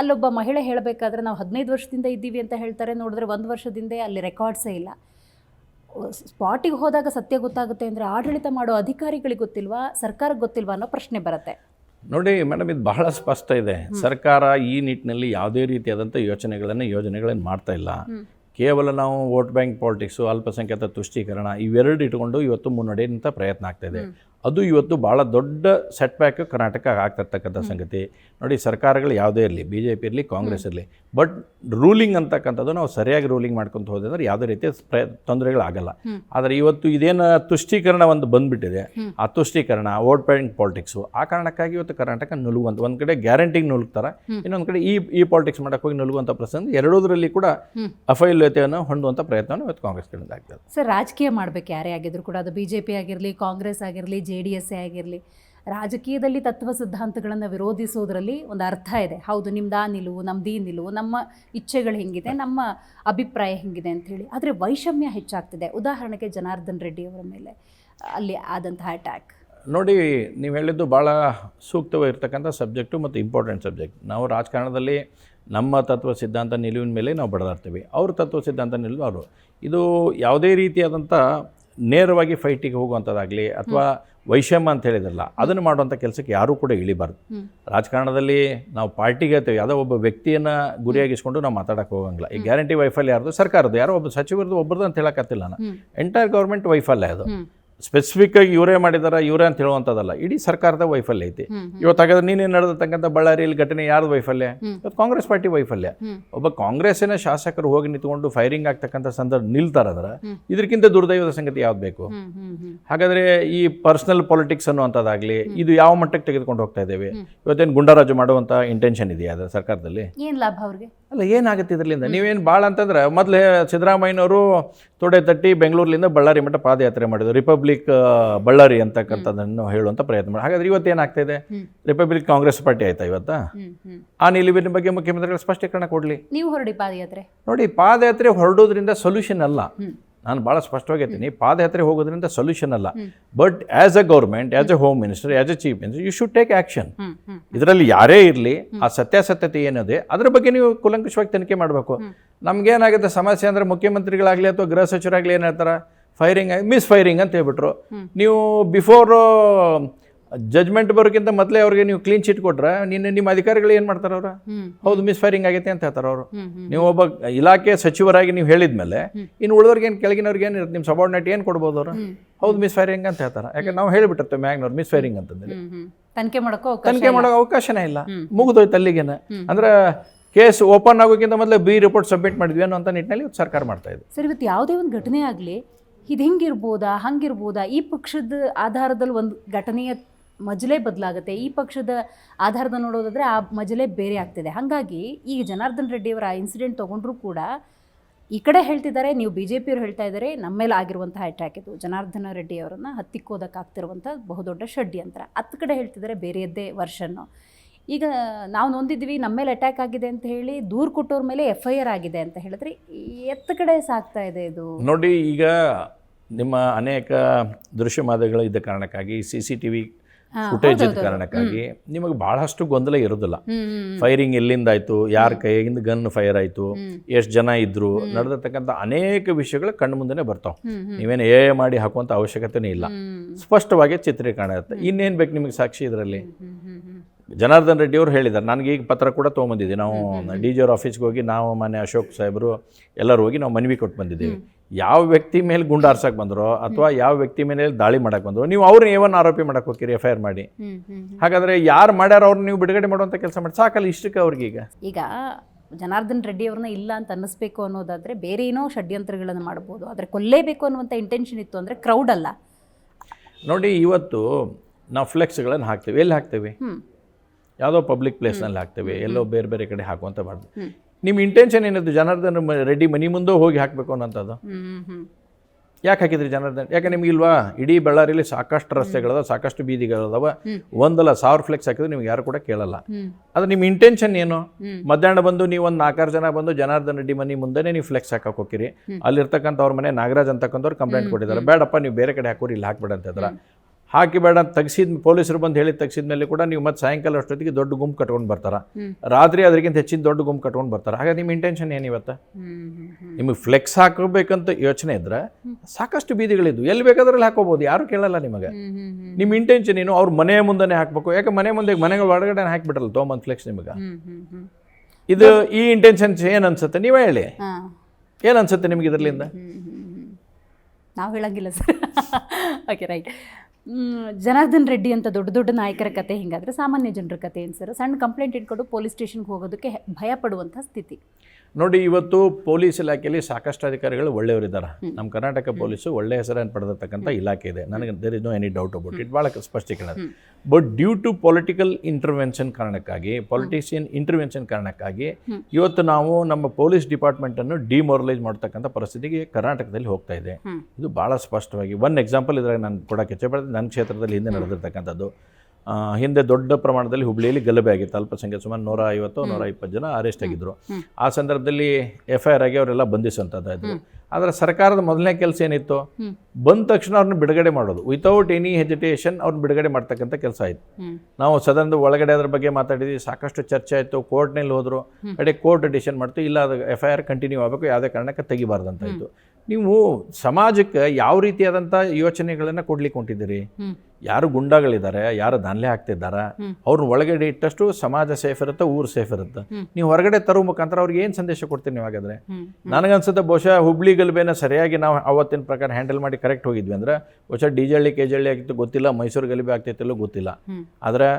ಅಲ್ಲೊಬ್ಬ ಮಹಿಳೆ ಹೇಳಬೇಕಾದ್ರೆ ನಾವು ಹದಿನೈದು ವರ್ಷದಿಂದ ಇದ್ದೀವಿ ಅಂತ ಹೇಳ್ತಾರೆ. ನೋಡಿದ್ರೆ ಒಂದು ವರ್ಷದಿಂದ ಅಲ್ಲಿ ರೆಕಾರ್ಡ್ಸೇ ಇಲ್ಲ. ಸ್ಪಾಟಿಗೆ ಹೋದಾಗ ಸತ್ಯ ಗೊತ್ತಾಗುತ್ತೆ ಅಂದರೆ ಆಡಳಿತ ಮಾಡೋ ಅಧಿಕಾರಿಗಳಿಗೆ ಗೊತ್ತಿಲ್ವಾ, ಸರ್ಕಾರಕ್ಕೆ ಗೊತ್ತಿಲ್ವಾ ಅನ್ನೋ ಪ್ರಶ್ನೆ ಬರುತ್ತೆ. ನೋಡಿ ಮೇಡಮ್ ಇದು ಬಹಳ ಸ್ಪಷ್ಟ ಇದೆ. ಸರ್ಕಾರ ಈ ನಿಟ್ಟಿನಲ್ಲಿ ಯಾವುದೇ ರೀತಿಯಾದಂಥ ಯೋಚನೆಗಳನ್ನು ಯೋಜನೆಗಳನ್ನು ಮಾಡ್ತಾ ಇಲ್ಲ. ಕೇವಲ ನಾವು ವೋಟ್ ಬ್ಯಾಂಕ್ ಪಾಲಿಟಿಕ್ಸು ಅಲ್ಪಸಂಖ್ಯಾತ ತುಷ್ಟೀಕರಣ ಇವೆರಡು ಇಟ್ಕೊಂಡು ಇವತ್ತು ಮುನ್ನಡೆಯಂಥ ಪ್ರಯತ್ನ ಆಗ್ತಾ ಇದೆ. ಅದು ಇವತ್ತು ಭಾಳ ದೊಡ್ಡ ಸೆಟ್ ಬ್ಯಾಕ್ ಕರ್ನಾಟಕ ಆಗ್ತಿರ್ತಕ್ಕಂಥ ಸಂಗತಿ. ನೋಡಿ ಸರ್ಕಾರಗಳು ಯಾವುದೇ ಇರಲಿ ಬಿ ಜೆ ಪಿ ಇರಲಿ ಕಾಂಗ್ರೆಸ್ ಇರಲಿ ಬಟ್ ರೂಲಿಂಗ್ ಅಂತಕ್ಕಂಥದ್ದು ನಾವು ಸರಿಯಾಗಿ ರೂಲಿಂಗ್ ಮಾಡ್ಕೊತ ಹೋದ್ರೆ ಅಂದರೆ ಯಾವುದೇ ರೀತಿಯ ಪ್ರ ತೊಂದರೆಗಳಾಗಲ್ಲ. ಆದರೆ ಇವತ್ತು ಇದೇನು ತುಷ್ಟೀಕರಣ ಒಂದು ಬಂದುಬಿಟ್ಟಿದೆ. ಆ ತುಷ್ಟೀಕರಣ ವೋಟ್ ಬ್ಯಾಂಕ್ ಪಾಲಿಟಿಕ್ಸು ಆ ಕಾರಣಕ್ಕಾಗಿ ಇವತ್ತು ಕರ್ನಾಟಕ ನುಲುವಂತ ಒಂದು ಕಡೆ ಗ್ಯಾರಂಟಿಗೆ ನುಲುಗ್ತಾರೆ ಇನ್ನೊಂದು ಕಡೆ ಈ ಈ ಪಾಲಿಟಿಕ್ಸ್ ಮಾಡೋಕೆ ಹೋಗಿ ನುಲುಗುವಂಥ ಪ್ರಸಂಗ ಎರಡೂದರಲ್ಲಿ ಕೂಡ ಅಫೈಲ್ಯತೆಯನ್ನು ಹೊಂದುವಂಥ ಪ್ರಯತ್ನವನ್ನು ಇವತ್ತು ಕಾಂಗ್ರೆಸ್ ಕಡೆಯಿಂದ ಆಗ್ತದೆ. ಸರ್ ರಾಜಕೀಯ ಮಾಡಬೇಕು ಯಾರೇ ಆಗಿದ್ರು ಕೂಡ ಅದು ಬಿ ಜೆ ಪಿ ಆಗಿರಲಿ ಕಾಂಗ್ರೆಸ್ ಆಗಿರಲಿ ಜೆ ಡಿ ಎಸ್ ಆಗಿರಲಿ ರಾಜಕೀಯದಲ್ಲಿ ತತ್ವ ಸಿದ್ಧಾಂತಗಳನ್ನು ವಿರೋಧಿಸೋದ್ರಲ್ಲಿ ಒಂದು ಅರ್ಥ ಇದೆ. ಹೌದು ನಿಮ್ದು ಆ ನಿಲುವು ನಮ್ದು ಈ ನಿಲುವು ನಮ್ಮ ಇಚ್ಛೆಗಳು ಹೆಂಗಿದೆ ನಮ್ಮ ಅಭಿಪ್ರಾಯ ಹೆಂಗಿದೆ ಅಂಥೇಳಿ ಆದರೆ ವೈಷಮ್ಯ ಹೆಚ್ಚಾಗ್ತಿದೆ. ಉದಾಹರಣೆಗೆ ಜನಾರ್ದನ್ ರೆಡ್ಡಿ ಅವರ ಮೇಲೆ ಅಲ್ಲಿ ಆದಂತಹ ಅಟ್ಯಾಕ್ ನೋಡಿ ನೀವು ಹೇಳಿದ್ದು ಭಾಳ ಸೂಕ್ತವಾಗಿರ್ತಕ್ಕಂಥ ಸಬ್ಜೆಕ್ಟು ಮತ್ತು ಇಂಪಾರ್ಟೆಂಟ್ ಸಬ್ಜೆಕ್ಟ್. ನಾವು ರಾಜಕಾರಣದಲ್ಲಿ ನಮ್ಮ ತತ್ವ ಸಿದ್ಧಾಂತ ನಿಲುವಿನ ಮೇಲೆ ನಾವು ಬಡದಾಡ್ತೀವಿ. ಅವ್ರ ತತ್ವ ಸಿದ್ಧಾಂತ ನಿಲುವು ಅವರು. ಇದು ಯಾವುದೇ ರೀತಿಯಾದಂಥ ನೇರವಾಗಿ ಫೈಟಿಗೆ ಹೋಗುವಂಥದ್ದಾಗಲಿ ಅಥವಾ ವೈಷಮ್ಯ ಅಂತ ಹೇಳಿದ್ರಲ್ಲ ಅದನ್ನು ಮಾಡುವಂಥ ಕೆಲಸಕ್ಕೆ ಯಾರೂ ಕೂಡ ಇಳಿಬಾರ್ದು. ರಾಜಕಾರಣದಲ್ಲಿ ನಾವು ಪಾರ್ಟಿಗೆ ಅಥವಾ ಯಾವುದೋ ಒಬ್ಬ ವ್ಯಕ್ತಿಯನ್ನು ಗುರಿಯಾಗಿಸ್ಕೊಂಡು ನಾವು ಮಾತಾಡಕ್ಕೆ ಹೋಗಂಗಿಲ್ಲ. ಈ ಗ್ಯಾರಂಟಿ ವೈಫಲ್ಯ ಯಾರ್ದು? ಸರ್ಕಾರದ ಯಾರೋ ಒಬ್ಬ ಸಚಿವರದ್ದು ಒಬ್ಬರದ್ದು ಅಂತ ಹೇಳಕತ್ತಿಲ್ಲ ನಾನು. ಎಂಟೈರ್ ಗೌರ್ಮೆಂಟ್ ವೈಫಲ್ಯ ಅದು. ಸ್ಪೆಸಿಫಿಕ್ ಆಗಿ ಇವರೇ ಮಾಡಿದಾರ ಇವರೇ ಅಂತ ಹೇಳುವಂಥದ್ದಲ್ಲ. ಇಡೀ ಸರ್ಕಾರದ ವೈಫಲ್ಯ ಐತಿ. ಇವತ್ತು ಹಾಗಾದ್ರೆ ನೀನೇ ನಡೆದತಕ್ಕಂಥ ಬಳ್ಳಾರಿಯಲ್ಲಿ ಘಟನೆ ಯಾರ್ದು ವೈಫಲ್ಯ? ಇವತ್ತು ಕಾಂಗ್ರೆಸ್ ಪಾರ್ಟಿ ವೈಫಲ್ಯ. ಒಬ್ಬ ಕಾಂಗ್ರೆಸ್ಸಿನ ಶಾಸಕರು ಹೋಗಿ ನಿಂತ್ಕೊಂಡು ಫೈರಿಂಗ್ ಆಗ್ತಕ್ಕಂಥ ಸಂದರ್ಭ ನಿಲ್ತಾರಂದ್ರೆ ಇದಕ್ಕಿಂತ ದುರ್ದೈವದ ಸಂಗತಿ ಯಾವ್ದು ಬೇಕು? ಹಾಗಾದ್ರೆ ಈ ಪರ್ಸನಲ್ ಪಾಲಿಟಿಕ್ಸ್ ಅನ್ನುವಂಥದ್ದಾಗಲಿ ಇದು ಯಾವ ಮಟ್ಟಕ್ಕೆ ತೆಗೆದುಕೊಂಡು ಹೋಗ್ತಾ ಇದ್ದೇವೆ? ಇವತ್ತೇನು ಗುಂಡಾರಾಜು ಮಾಡುವಂಥ ಇಂಟೆನ್ಷನ್ ಇದೆಯಾ ಅದರ ಸರ್ಕಾರದಲ್ಲಿ? ಏನು ಲಾಭ ಅವ್ರಿಗೆ? ಅಲ್ಲ ಏನಾಗುತ್ತೆ ಇದರಿಂದ ನೀವೇನು ಭಾಳ ಅಂತಂದ್ರೆ ಮೊದಲು ಸಿದ್ದರಾಮಯ್ಯನವರು ತೊಡೆ ತಟ್ಟಿ ಬೆಂಗಳೂರಿನಿಂದ ಬಳ್ಳಾರಿ ಮಟ್ಟ ಪಾದಯಾತ್ರೆ ಮಾಡಿದ್ರು. ರಿಪಬ್ಲಿಕ್ ಬಳ್ಳಾರಿ ಅಂತಕ್ಕಂಥದ್ದನ್ನು ಹೇಳುವಂಥ ಪ್ರಯತ್ನ ಮಾಡಿ. ಹಾಗಾದ್ರೆ ಇವತ್ತು ಏನಾಗ್ತಾ ಇದೆ? ರಿಪಬ್ಲಿಕ್ ಕಾಂಗ್ರೆಸ್ ಪಾರ್ಟಿ ಆಯ್ತಾ ಇವತ್ತಾ? ಆ ನಿಲುವಿನ ಬಗ್ಗೆ ಮುಖ್ಯಮಂತ್ರಿಗಳು ಸ್ಪಷ್ಟೀಕರಣ ಕೊಡಲಿ. ನೀವು ಹೊರಡಿ ಪಾದಯಾತ್ರೆ. ನೋಡಿ ಪಾದಯಾತ್ರೆ ಹೊರಡೋದ್ರಿಂದ ಸೊಲ್ಯೂಷನ್ ಅಲ್ಲ. ನಾನು ಭಾಳ ಸ್ಪಷ್ಟವಾಗಿ ಹೇಳ್ತೀನಿ ಪಾದಯಾತ್ರೆ ಹೋಗೋದ್ರಿಂದ ಸೊಲ್ಯೂಷನ್ ಅಲ್ಲ. But as a government as a home minister as a chief minister you should take action hmm ಇದರಲ್ಲಿ ಯಾರೇ ಇರಲಿ ಆ ಸತ್ಯಾಸತ್ಯತೆ ಏನಿದೆ ಅದ್ರ ಬಗ್ಗೆ ನೀವು ಕುಲಂಕುಷವಾಗಿ ತನಿಖೆ ಮಾಡಬೇಕು. ನಮಗೇನಾಗುತ್ತೆ ಸಮಸ್ಯೆ ಅಂದರೆ ಮುಖ್ಯಮಂತ್ರಿಗಳಾಗಲಿ ಅಥವಾ ಗೃಹ ಸಚಿವರಾಗಲಿ ಏನು ಹೇಳ್ತಾರೆ ಫೈರಿಂಗ್ ಮಿಸ್ ಫೈರಿಂಗ್ ಅಂತ ಹೇಳ್ಬಿಟ್ರು. ನೀವು ಬಿಫೋರ್ ಜಜ್ಮೆಂಟ್ ಬರೋಕ್ಕಿಂತ ಮೊದಲೇ ಅವ್ರಿಗೆ ನೀವು ಕ್ಲೀನ್ ಚೀಟ್ ಕೊಟ್ರೆ ನಿನ್ನ ನಿಮ್ಮ ಅಧಿಕಾರಿಗಳು ಏನು ಮಾಡ್ತಾರೆ ಅವರು? ಹೌದು ಮಿಸ್ ಫೈರಿಂಗ್ ಆಗೈತೆ ಅಂತ ಹೇಳ್ತಾರೆ ಅವರು. ನೀವು ಒಬ್ಬ ಇಲಾಖೆ ಸಚಿವರಾಗಿ ನೀವು ಹೇಳಿದ್ಮೇಲೆ ಇನ್ನು ಉಳಿದವ್ರಿಗೆ ಏನು ಕೆಳಗಿನವ್ರಿಗೆ ಏನು ನಿಮ್ಮ ಸಬಾರ್ಡಿನೇಟ್ ಏನು ಕೊಡ್ಬೋದು ಅವರು? ಹೌದು ಮಿಸ್ ಫೈರಿಂಗ್ ಅಂತ ಹೇಳ್ತಾರೆ. ಯಾಕಂದ್ರೆ ನಾವು ಹೇಳಿಬಿಟ್ಟಿರ್ತೇವೆ ಮ್ಯಾಗ್ನವ್ರು ಮಿಸ್ ಫೈರಿಂಗ್ ಅಂತಂದೇಳಿ ತನಿಖೆ ಮಾಡೋಕ್ಕೂ ಅವಕಾಶ ತನಿಖೆ ಮಾಡೋಕೆ ಅವಕಾಶನೇ ಇಲ್ಲ. ಮುಗಿದೋಯ್ತು ಅಲ್ಲಿಗೇನೆ. ಅಂದ್ರೆ ಕೇಸ್ ಓಪನ್ ಆಗೋಕ್ಕಿಂತ ಮೊದಲೇ ಬಿ ರಿಪೋರ್ಟ್ ಸಬ್ಮಿಟ್ ಮಾಡಿದ್ವಿ ಅನ್ನೋ ಅಂತ ನಿಟ್ಟಿನಲ್ಲಿ ಸರ್ಕಾರ ಮಾಡ್ತಾ ಇದೆ. ಸರ್ ಇವತ್ತು ಯಾವುದೇ ಒಂದು ಘಟನೆ ಆಗಲಿ ಇದು ಹಿಂಗಿರ್ಬೋದಾ ಹಂಗಿರ್ಬೋದಾ ಈ ಪಕ್ಷದ ಆಧಾರದಲ್ಲಿ ಒಂದು ಘಟನೆಯ ಮಜಲೇ ಬದಲಾಗುತ್ತೆ. ಈ ಪಕ್ಷದ ಆಧಾರದ ನೋಡೋದಾದರೆ ಆ ಮಜಲೇ ಬೇರೆ ಆಗ್ತಿದೆ. ಹಾಗಾಗಿ ಈಗ ಜನಾರ್ದನ್ ರೆಡ್ಡಿಯವರ ಆ ಇನ್ಸಿಡೆಂಟ್ ತೊಗೊಂಡ್ರೂ ಕೂಡ ಈ ಕಡೆ ಹೇಳ್ತಿದ್ದಾರೆ, ನೀವು ಬಿ ಜೆ ಪಿಯವರು ಹೇಳ್ತಾ ಇದ್ದಾರೆ, ನಮ್ಮ ಮೇಲೆ ಆಗಿರುವಂತಹ ಅಟ್ಯಾಕ್ ಇದು. ಜನಾರ್ದನ ರೆಡ್ಡಿ ಅವರನ್ನು ಹತ್ತಿಕ್ಕೋದಕ್ಕಾಗ್ತಿರುವಂಥ ಬಹುದೊಡ್ಡ ಷಡ್ಯಂತ್ರ. ಹತ್ತು ಕಡೆ ಹೇಳ್ತಿದ್ದಾರೆ, ಬೇರೆಯದ್ದೇ ವರ್ಷನ್ನು ಈಗ ನಾವು ನೊಂದಿದ್ವಿ ನಮ್ಮ ಮೇಲೆ ಅಟ್ಯಾಕ್ ಆಗಿದೆ ಅಂತ ಹೇಳಿ ದೂರು ಕೊಟ್ಟವ್ರ ಮೇಲೆ ಎಫ್ ಐ ಆರ್ ಆಗಿದೆ ಅಂತ ಹೇಳಿದ್ರೆ ಎತ್ತ ಕಡೆ ಸಾಗ್ತಾ ಇದೆ ಇದು. ನೋಡಿ, ಈಗ ನಿಮ್ಮ ಅನೇಕ ದೃಶ್ಯ ಮಾಧ್ಯಮಗಳು ಇದ್ದ ಕಾರಣಕ್ಕಾಗಿ C C T V footage ಇದ್ದ ಕಾರಣಕ್ಕಾಗಿ ನಿಮಗೆ ಬಹಳಷ್ಟು ಗೊಂದಲ ಇರೋದಿಲ್ಲ. ಫೈರಿಂಗ್ ಎಲ್ಲಿಂದ ಆಯ್ತು ಯಾರ ಕೈಯಿಂದ ಗನ್ ಫೈರ್ ಆಯ್ತು ಎಷ್ಟು ಜನ ಇದ್ರು ನಡೆದಿರ್ತಕ್ಕಂಥ ಅನೇಕ ವಿಷಯಗಳು ಕಣ್ಣು ಮುಂದೆನೆ ಬರ್ತಾವೆ. ನೀವೇನು ಏ ಮಾಡಿ ಹಾಕುವಂಥ ಅವಶ್ಯಕತೆನೇ ಇಲ್ಲ. ಸ್ಪಷ್ಟವಾಗಿ ಚಿತ್ರೀಕರಣ ಇರುತ್ತೆ. ಇನ್ನೇನು ಬೇಕು ನಿಮಗೆ ಸಾಕ್ಷಿ ಇದರಲ್ಲಿ? ಜನಾರ್ದನ್ ರೆಡ್ಡಿ ಅವರು ಹೇಳಿದ್ದಾರೆ. ನನಗೆ ಈಗ ಪತ್ರ ಕೂಡ ತೊಗೊಂಬಂದಿದ್ದೀವಿ. ನಾವು ಡಿ ಜಿ ಅವ್ರ ಆಫೀಸ್ಗೆ ಹೋಗಿ ನಾವು ಮನೆ ಅಶೋಕ್ ಸಾಹೇಬರು ಎಲ್ಲರೂ ಹೋಗಿ ನಾವು ಮನವಿ ಕೊಟ್ಟು ಬಂದಿದ್ದೀವಿ. ಯಾವ ವ್ಯಕ್ತಿ ಮೇಲೆ ಗುಂಡಾರ್ಸಕ್ಕೆ ಬಂದರೋ ಅಥವಾ ಯಾವ ವ್ಯಕ್ತಿ ಮೇಲೆ ದಾಳಿ ಮಾಡಕ್ಕೆ ಬಂದರೋ ನೀವು ಅವ್ರನ್ನ ಏವನ್ ಆರೋಪಿ ಮಾಡಕ್ಕೆ ಹೋಗ್ತೀರಿ ಎಫ್ ಐ ಆರ್ ಮಾಡಿ. ಹಾಗಾದರೆ ಯಾರು ಮಾಡ್ಯಾರ ಅವ್ರನ್ನ ನೀವು ಬಿಡುಗಡೆ ಮಾಡುವಂಥ ಕೆಲಸ ಮಾಡಿ. ಸಾಕಲ್ಲ ಇಷ್ಟಕ್ಕೆ ಅವ್ರಿಗೆ ಈಗ. ಈಗ ಜನಾರ್ದನ್ ರೆಡ್ಡಿ ಅವ್ರನ್ನ ಇಲ್ಲ ಅಂತ ಅನ್ನಿಸ್ಬೇಕು ಅನ್ನೋದಾದ್ರೆ ಬೇರೆ ಏನೋ ಷಡ್ಯಂತ್ರಗಳನ್ನು ಮಾಡ್ಬೋದು. ಆದರೆ ಕೊಲ್ಲೇಬೇಕು ಅನ್ನುವಂಥ ಇಂಟೆನ್ಷನ್ ಇತ್ತು ಅಂದರೆ ಕ್ರೌಡ್ ಅಲ್ಲ. ನೋಡಿ ಇವತ್ತು ನಾವು ಫ್ಲೆಕ್ಸ್ಗಳನ್ನು ಹಾಕ್ತೇವೆ. ಎಲ್ಲಿ ಹಾಕ್ತೀವಿ? ಯಾವುದೋ ಪಬ್ಲಿಕ್ ಪ್ಲೇಸ್ನಲ್ಲಿ ಹಾಕ್ತೇವೆ ಎಲ್ಲೋ ಬೇರೆ ಬೇರೆ ಕಡೆ ಹಾಕುವಂತ ಬಾರ್ದು ನಿಮ್ಮ ಇಂಟೆನ್ಷನ್ ಏನಿದ್ದು ಜನಾರ್ದನ್ ರೆಡ್ಡಿ ಮನಿ ಮುಂದೆ ಹೋಗಿ ಹಾಕಬೇಕು ಅನ್ನೋಂಥದ್ದು? ಯಾಕೆ ಹಾಕಿದ್ರಿ ಜನಾರ್ದನ್? ಯಾಕೆ ನಿಮ್ಗೆ ಇಲ್ವಾ? ಇಡೀ ಬಳ್ಳಾರಿಯಲ್ಲಿ ಸಾಕಷ್ಟು ರಸ್ತೆಗಳದ ಸಾಕಷ್ಟು ಬೀದಿಗಳದಾವ. ಒಂದಲ್ಲ ಸಾವಿರ ಫ್ಲೆಕ್ಸ್ ಹಾಕಿದ್ರೆ ನಿಮ್ಗೆ ಯಾರು ಕೂಡ ಕೇಳಲ್ಲ. ಅದು ನಿಮ್ಮ ಇಂಟೆನ್ಷನ್ ಏನು? ಮಧ್ಯಾಹ್ನ ಬಂದು ನೀವು ಒಂದು ನಾಲ್ಕಾರು ಜನ ಬಂದು ಜನಾರ್ದನ್ ರೆಡ್ಡಿ ಮನೆ ಮುಂದೆನೇ ನೀವು ಫ್ಲೆಕ್ಸ್ ಹಾಕಕ್ಕೆ ಹೋಗಿರಿ ಅಲ್ಲಿರ್ತಕ್ಕಂಥ ಅವ್ರ ಮನೆ ನಾಗರಾಜ್ ಅಂತಕ್ಕಂಥವ್ರು ಕಂಪ್ಲೇಂಟ್ ಕೊಟ್ಟಿದ್ದಾರೆ. ಬೇಡಪ್ಪ ನೀವು ಬೇರೆ ಕಡೆ ಹಾಕೋರಿ ಇಲ್ಲಿ ಹಾಕ್ಬೇಡ ಅಂತ ಇದ್ರ ಹಾಕಿ ಬೇಡ ಅಂತ ತೆಗ್ಸಿದ ಪೊಲೀಸರು ಬಂದು ಹೇಳಿ ತೆಗ್ಸಿದ ಮೇಲೆ ಕೂಡ ನೀವು ಮತ್ತೆ ಸಾಯಂಕಾಲ ಅಷ್ಟೊತ್ತಿಗೆ ದೊಡ್ಡ ಗುಂಪು ಕಟ್ಕೊಂಡು ಬರ್ತಾರ. ರಾತ್ರಿ ಅದಕ್ಕಿಂತ ಹೆಚ್ಚಿನ ದೊಡ್ಡ ಗುಂಪು ಕಟ್ಕೊಂಡು ಬರ್ತಾರೆ. ಹಾಗಾದ್ರೆ ನಿಮ್ಮ ಇಂಟೆನ್ಷನ್ ಏನು ಇವತ್ತು? ನಿಮಗೆ ಫ್ಲೆಕ್ಸ್ ಹಾಕಬೇಕಂತ ಯೋಚನೆ ಇದ್ರೆ ಸಾಕಷ್ಟು ಬೀದಿಗಳಿದ್ದು ಎಲ್ಲಿ ಬೇಕಾದ್ರಲ್ಲಿ ಹಾಕೋಬಹುದು ಹಾಕೋಬೋದು? ಯಾರು ಕೇಳಲ್ಲ ನಿಮಗೆ. ನಿಮ್ಮ ಇಂಟೆನ್ಷನ್ ಏನು? ಅವ್ರ ಮನೆ ಮುಂದೆನೇ ಹಾಕಬೇಕು. ಯಾಕೆ ಮನೆ ಮುಂದೆ ಮನೆಗಳ ಒಳಗಡೆ ಹಾಕಿಬಿಟ್ರಲ್ಲ ತೊಗೊಂಬಂದು ಫ್ಲೆಕ್ಸ್ ನಿಮಗೆ? ಇದು ಈ ಇಂಟೆನ್ಷನ್ ಏನು ಅನ್ಸುತ್ತೆ? ನೀವೇ ಹೇಳಿ. ಏನು ಅನ್ಸುತ್ತೆ ನಿಮಗೆ ಇದರಲ್ಲಿಂದ? ನಾವು ಹೇಳಂಗಿಲ್ಲ sir. *laughs* Okay right Janardhan Reddy ಅಂತ ದೊಡ್ಡ ದೊಡ್ಡ ನಾಯಕರ ಕತೆ ಹಿಂಗಾದರೆ ಸಾಮಾನ್ಯ ಜನರ ಕತೆ ಏನು ಸರ್ ಸಣ್ಣ ಕಂಪ್ಲೇಂಟ್ ಇಟ್ಕೊಂಡು ಪೊಲೀಸ್ ಸ್ಟೇಷನ್ಗೆ ಹೋಗೋದಕ್ಕೆ ಭಯ ಪಡುವಂಥ ಸ್ಥಿತಿ. ನೋಡಿ ಇವತ್ತು ಪೊಲೀಸ್ ಇಲಾಖೆಯಲ್ಲಿ ಸಾಕಷ್ಟು ಅಧಿಕಾರಿಗಳು ಒಳ್ಳೆಯವರಿದ್ದಾರೆ. ನಮ್ಮ ಕರ್ನಾಟಕ ಪೊಲೀಸು ಒಳ್ಳೆಯ ಹೆಸರನ್ನು ಪಡೆದಿರ್ತಕ್ಕಂಥ ಇಲಾಖೆ ಇದೆ. ನನಗೆ there is no any doubt about it ಭಾಳ ಸ್ಪಷ್ಟೀಕರಣ but due to political intervention ಕಾರಣಕ್ಕಾಗಿ ಪೊಲಿಟಿಷಿಯನ್ ಇಂಟರ್ವೆನ್ಷನ್ ಕಾರಣಕ್ಕಾಗಿ ಇವತ್ತು ನಾವು ನಮ್ಮ ಪೊಲೀಸ್ ಡಿಪಾರ್ಟ್ಮೆಂಟನ್ನು ಡಿಮೋರಲೈಸ್ ಮಾಡ್ತಕ್ಕಂಥ ಪರಿಸ್ಥಿತಿಗೆ ಕರ್ನಾಟಕದಲ್ಲಿ ಹೋಗ್ತಾ ಇದೆ. ಇದು ಭಾಳ ಸ್ಪಷ್ಟವಾಗಿ ಒನ್ ಎಕ್ಸಾಂಪಲ್ ಇದ್ರಾಗ ನಾನು ಕೊಡೋಕ್ಕೆ ಇಚ್ಛೆಪಡ್ತೀನಿ ನನ್ನ ಕ್ಷೇತ್ರದಲ್ಲಿ ಹಿಂದೆ ನಡೆದಿರ್ತಕ್ಕಂಥದ್ದು. ಹಿಂದೆ ದೊಡ್ಡ ಪ್ರಮಾಣದಲ್ಲಿ ಹುಬ್ಳಿಯಲ್ಲಿ ಗಲಭೆ ಆಗಿತ್ತು. ಅಲ್ಪಸಂಖ್ಯಾತ ಸುಮಾರು ನೂರ ಐವತ್ತು ನೂರ ಇಪ್ಪತ್ತು ಜನ ಅರೆಸ್ಟ್ ಆಗಿದ್ದರು ಆ ಸಂದರ್ಭದಲ್ಲಿ ಎಫ್ ಐ ಆರ್ ಆಗಿ ಅವರೆಲ್ಲ ಬಂಧಿಸುವಂಥದ್ದಾಯಿತು. ಆದರೆ ಸರ್ಕಾರದ ಮೊದಲನೇ ಕೆಲಸ ಏನಿತ್ತು? ಬಂದ ತಕ್ಷಣ ಅವ್ರನ್ನ ಬಿಡುಗಡೆ ಮಾಡೋದು. ವಿತೌಟ್ ಎನಿ ಹೆಜಿಟೇಷನ್ ಅವ್ರನ್ನ ಬಿಡುಗಡೆ ಮಾಡ್ತಕ್ಕಂಥ ಕೆಲಸ ಆಯಿತು. ನಾವು ಸದನದ ಒಳಗಡೆ ಅದ್ರ ಬಗ್ಗೆ ಮಾತಾಡಿದ್ವಿ ಸಾಕಷ್ಟು ಚರ್ಚೆ ಆಯಿತು ಕೋರ್ಟ್ನಲ್ಲಿ ಹೋದರು. ಕಡೆ ಕೋರ್ಟ್ ಡಿಸಿಷನ್ ಮಾಡ್ತು. ಇಲ್ಲ ಅದು ಎಫ್ ಐ ಆರ್ ಕಂಟಿನ್ಯೂ ಆಗಬೇಕು ಯಾವುದೇ ಕಾರಣಕ್ಕೆ ತೆಗಿಬಾರ್ದಂತಾಯಿತು ನೀವು ಸಮಾಜಕ್ಕೆ ಯಾವ ರೀತಿಯಾದಂಥ ಯೋಚನೆಗಳನ್ನು ಕೊಡ್ಲಿಕ್ಕೆ ಹೊಂಟಿದ್ದೀರಿ? ಯಾರು ಗುಂಡಾಗಳಿದ್ದಾರೆ ಯಾರು ದಾನ್ಲೆ ಹಾಕ್ತಿದ್ದಾರೆ? ಅವ್ರನ್ನ ಒಳಗಡೆ ಇಟ್ಟಷ್ಟು ಸಮಾಜ ಸೇಫ್ ಇರುತ್ತೆ ಊರು ಸೇಫ್ ಇರುತ್ತೆ? ನೀವು ಹೊರಗಡೆ ತರೋ ಮುಖಾಂತರ ಅವ್ರಿಗೆ ಏನು ಸಂದೇಶ ಕೊಡ್ತೀನಿ ನೀವು ಹಾಗಾದ್ರೆ. ನನಗನ್ಸುತ್ತೆ ಬಹುಶಃ ಹುಬ್ಳಿ ಗಲಭೆನ ಸರಿಯಾಗಿ ನಾವು ಅವತ್ತಿನ ಪ್ರಕಾರ ಹ್ಯಾಂಡಲ್ ಮಾಡಿ ಕರೆಕ್ಟ್ ಹೋಗಿದ್ವಿ ಅಂದ್ರೆ ಬಹುಶಃ ಡಿ ಜಳ್ಳಿ ಕೆ ಜಳ್ಳಿ ಆಗಿತ್ತು ಗೊತ್ತಿಲ್ಲ. ಮೈಸೂರು ಗಲಭೆ ಆಗ್ತಿತ್ತಿಲ್ಲೋ ಗೊತ್ತಿಲ್ಲ. ಆದರೆ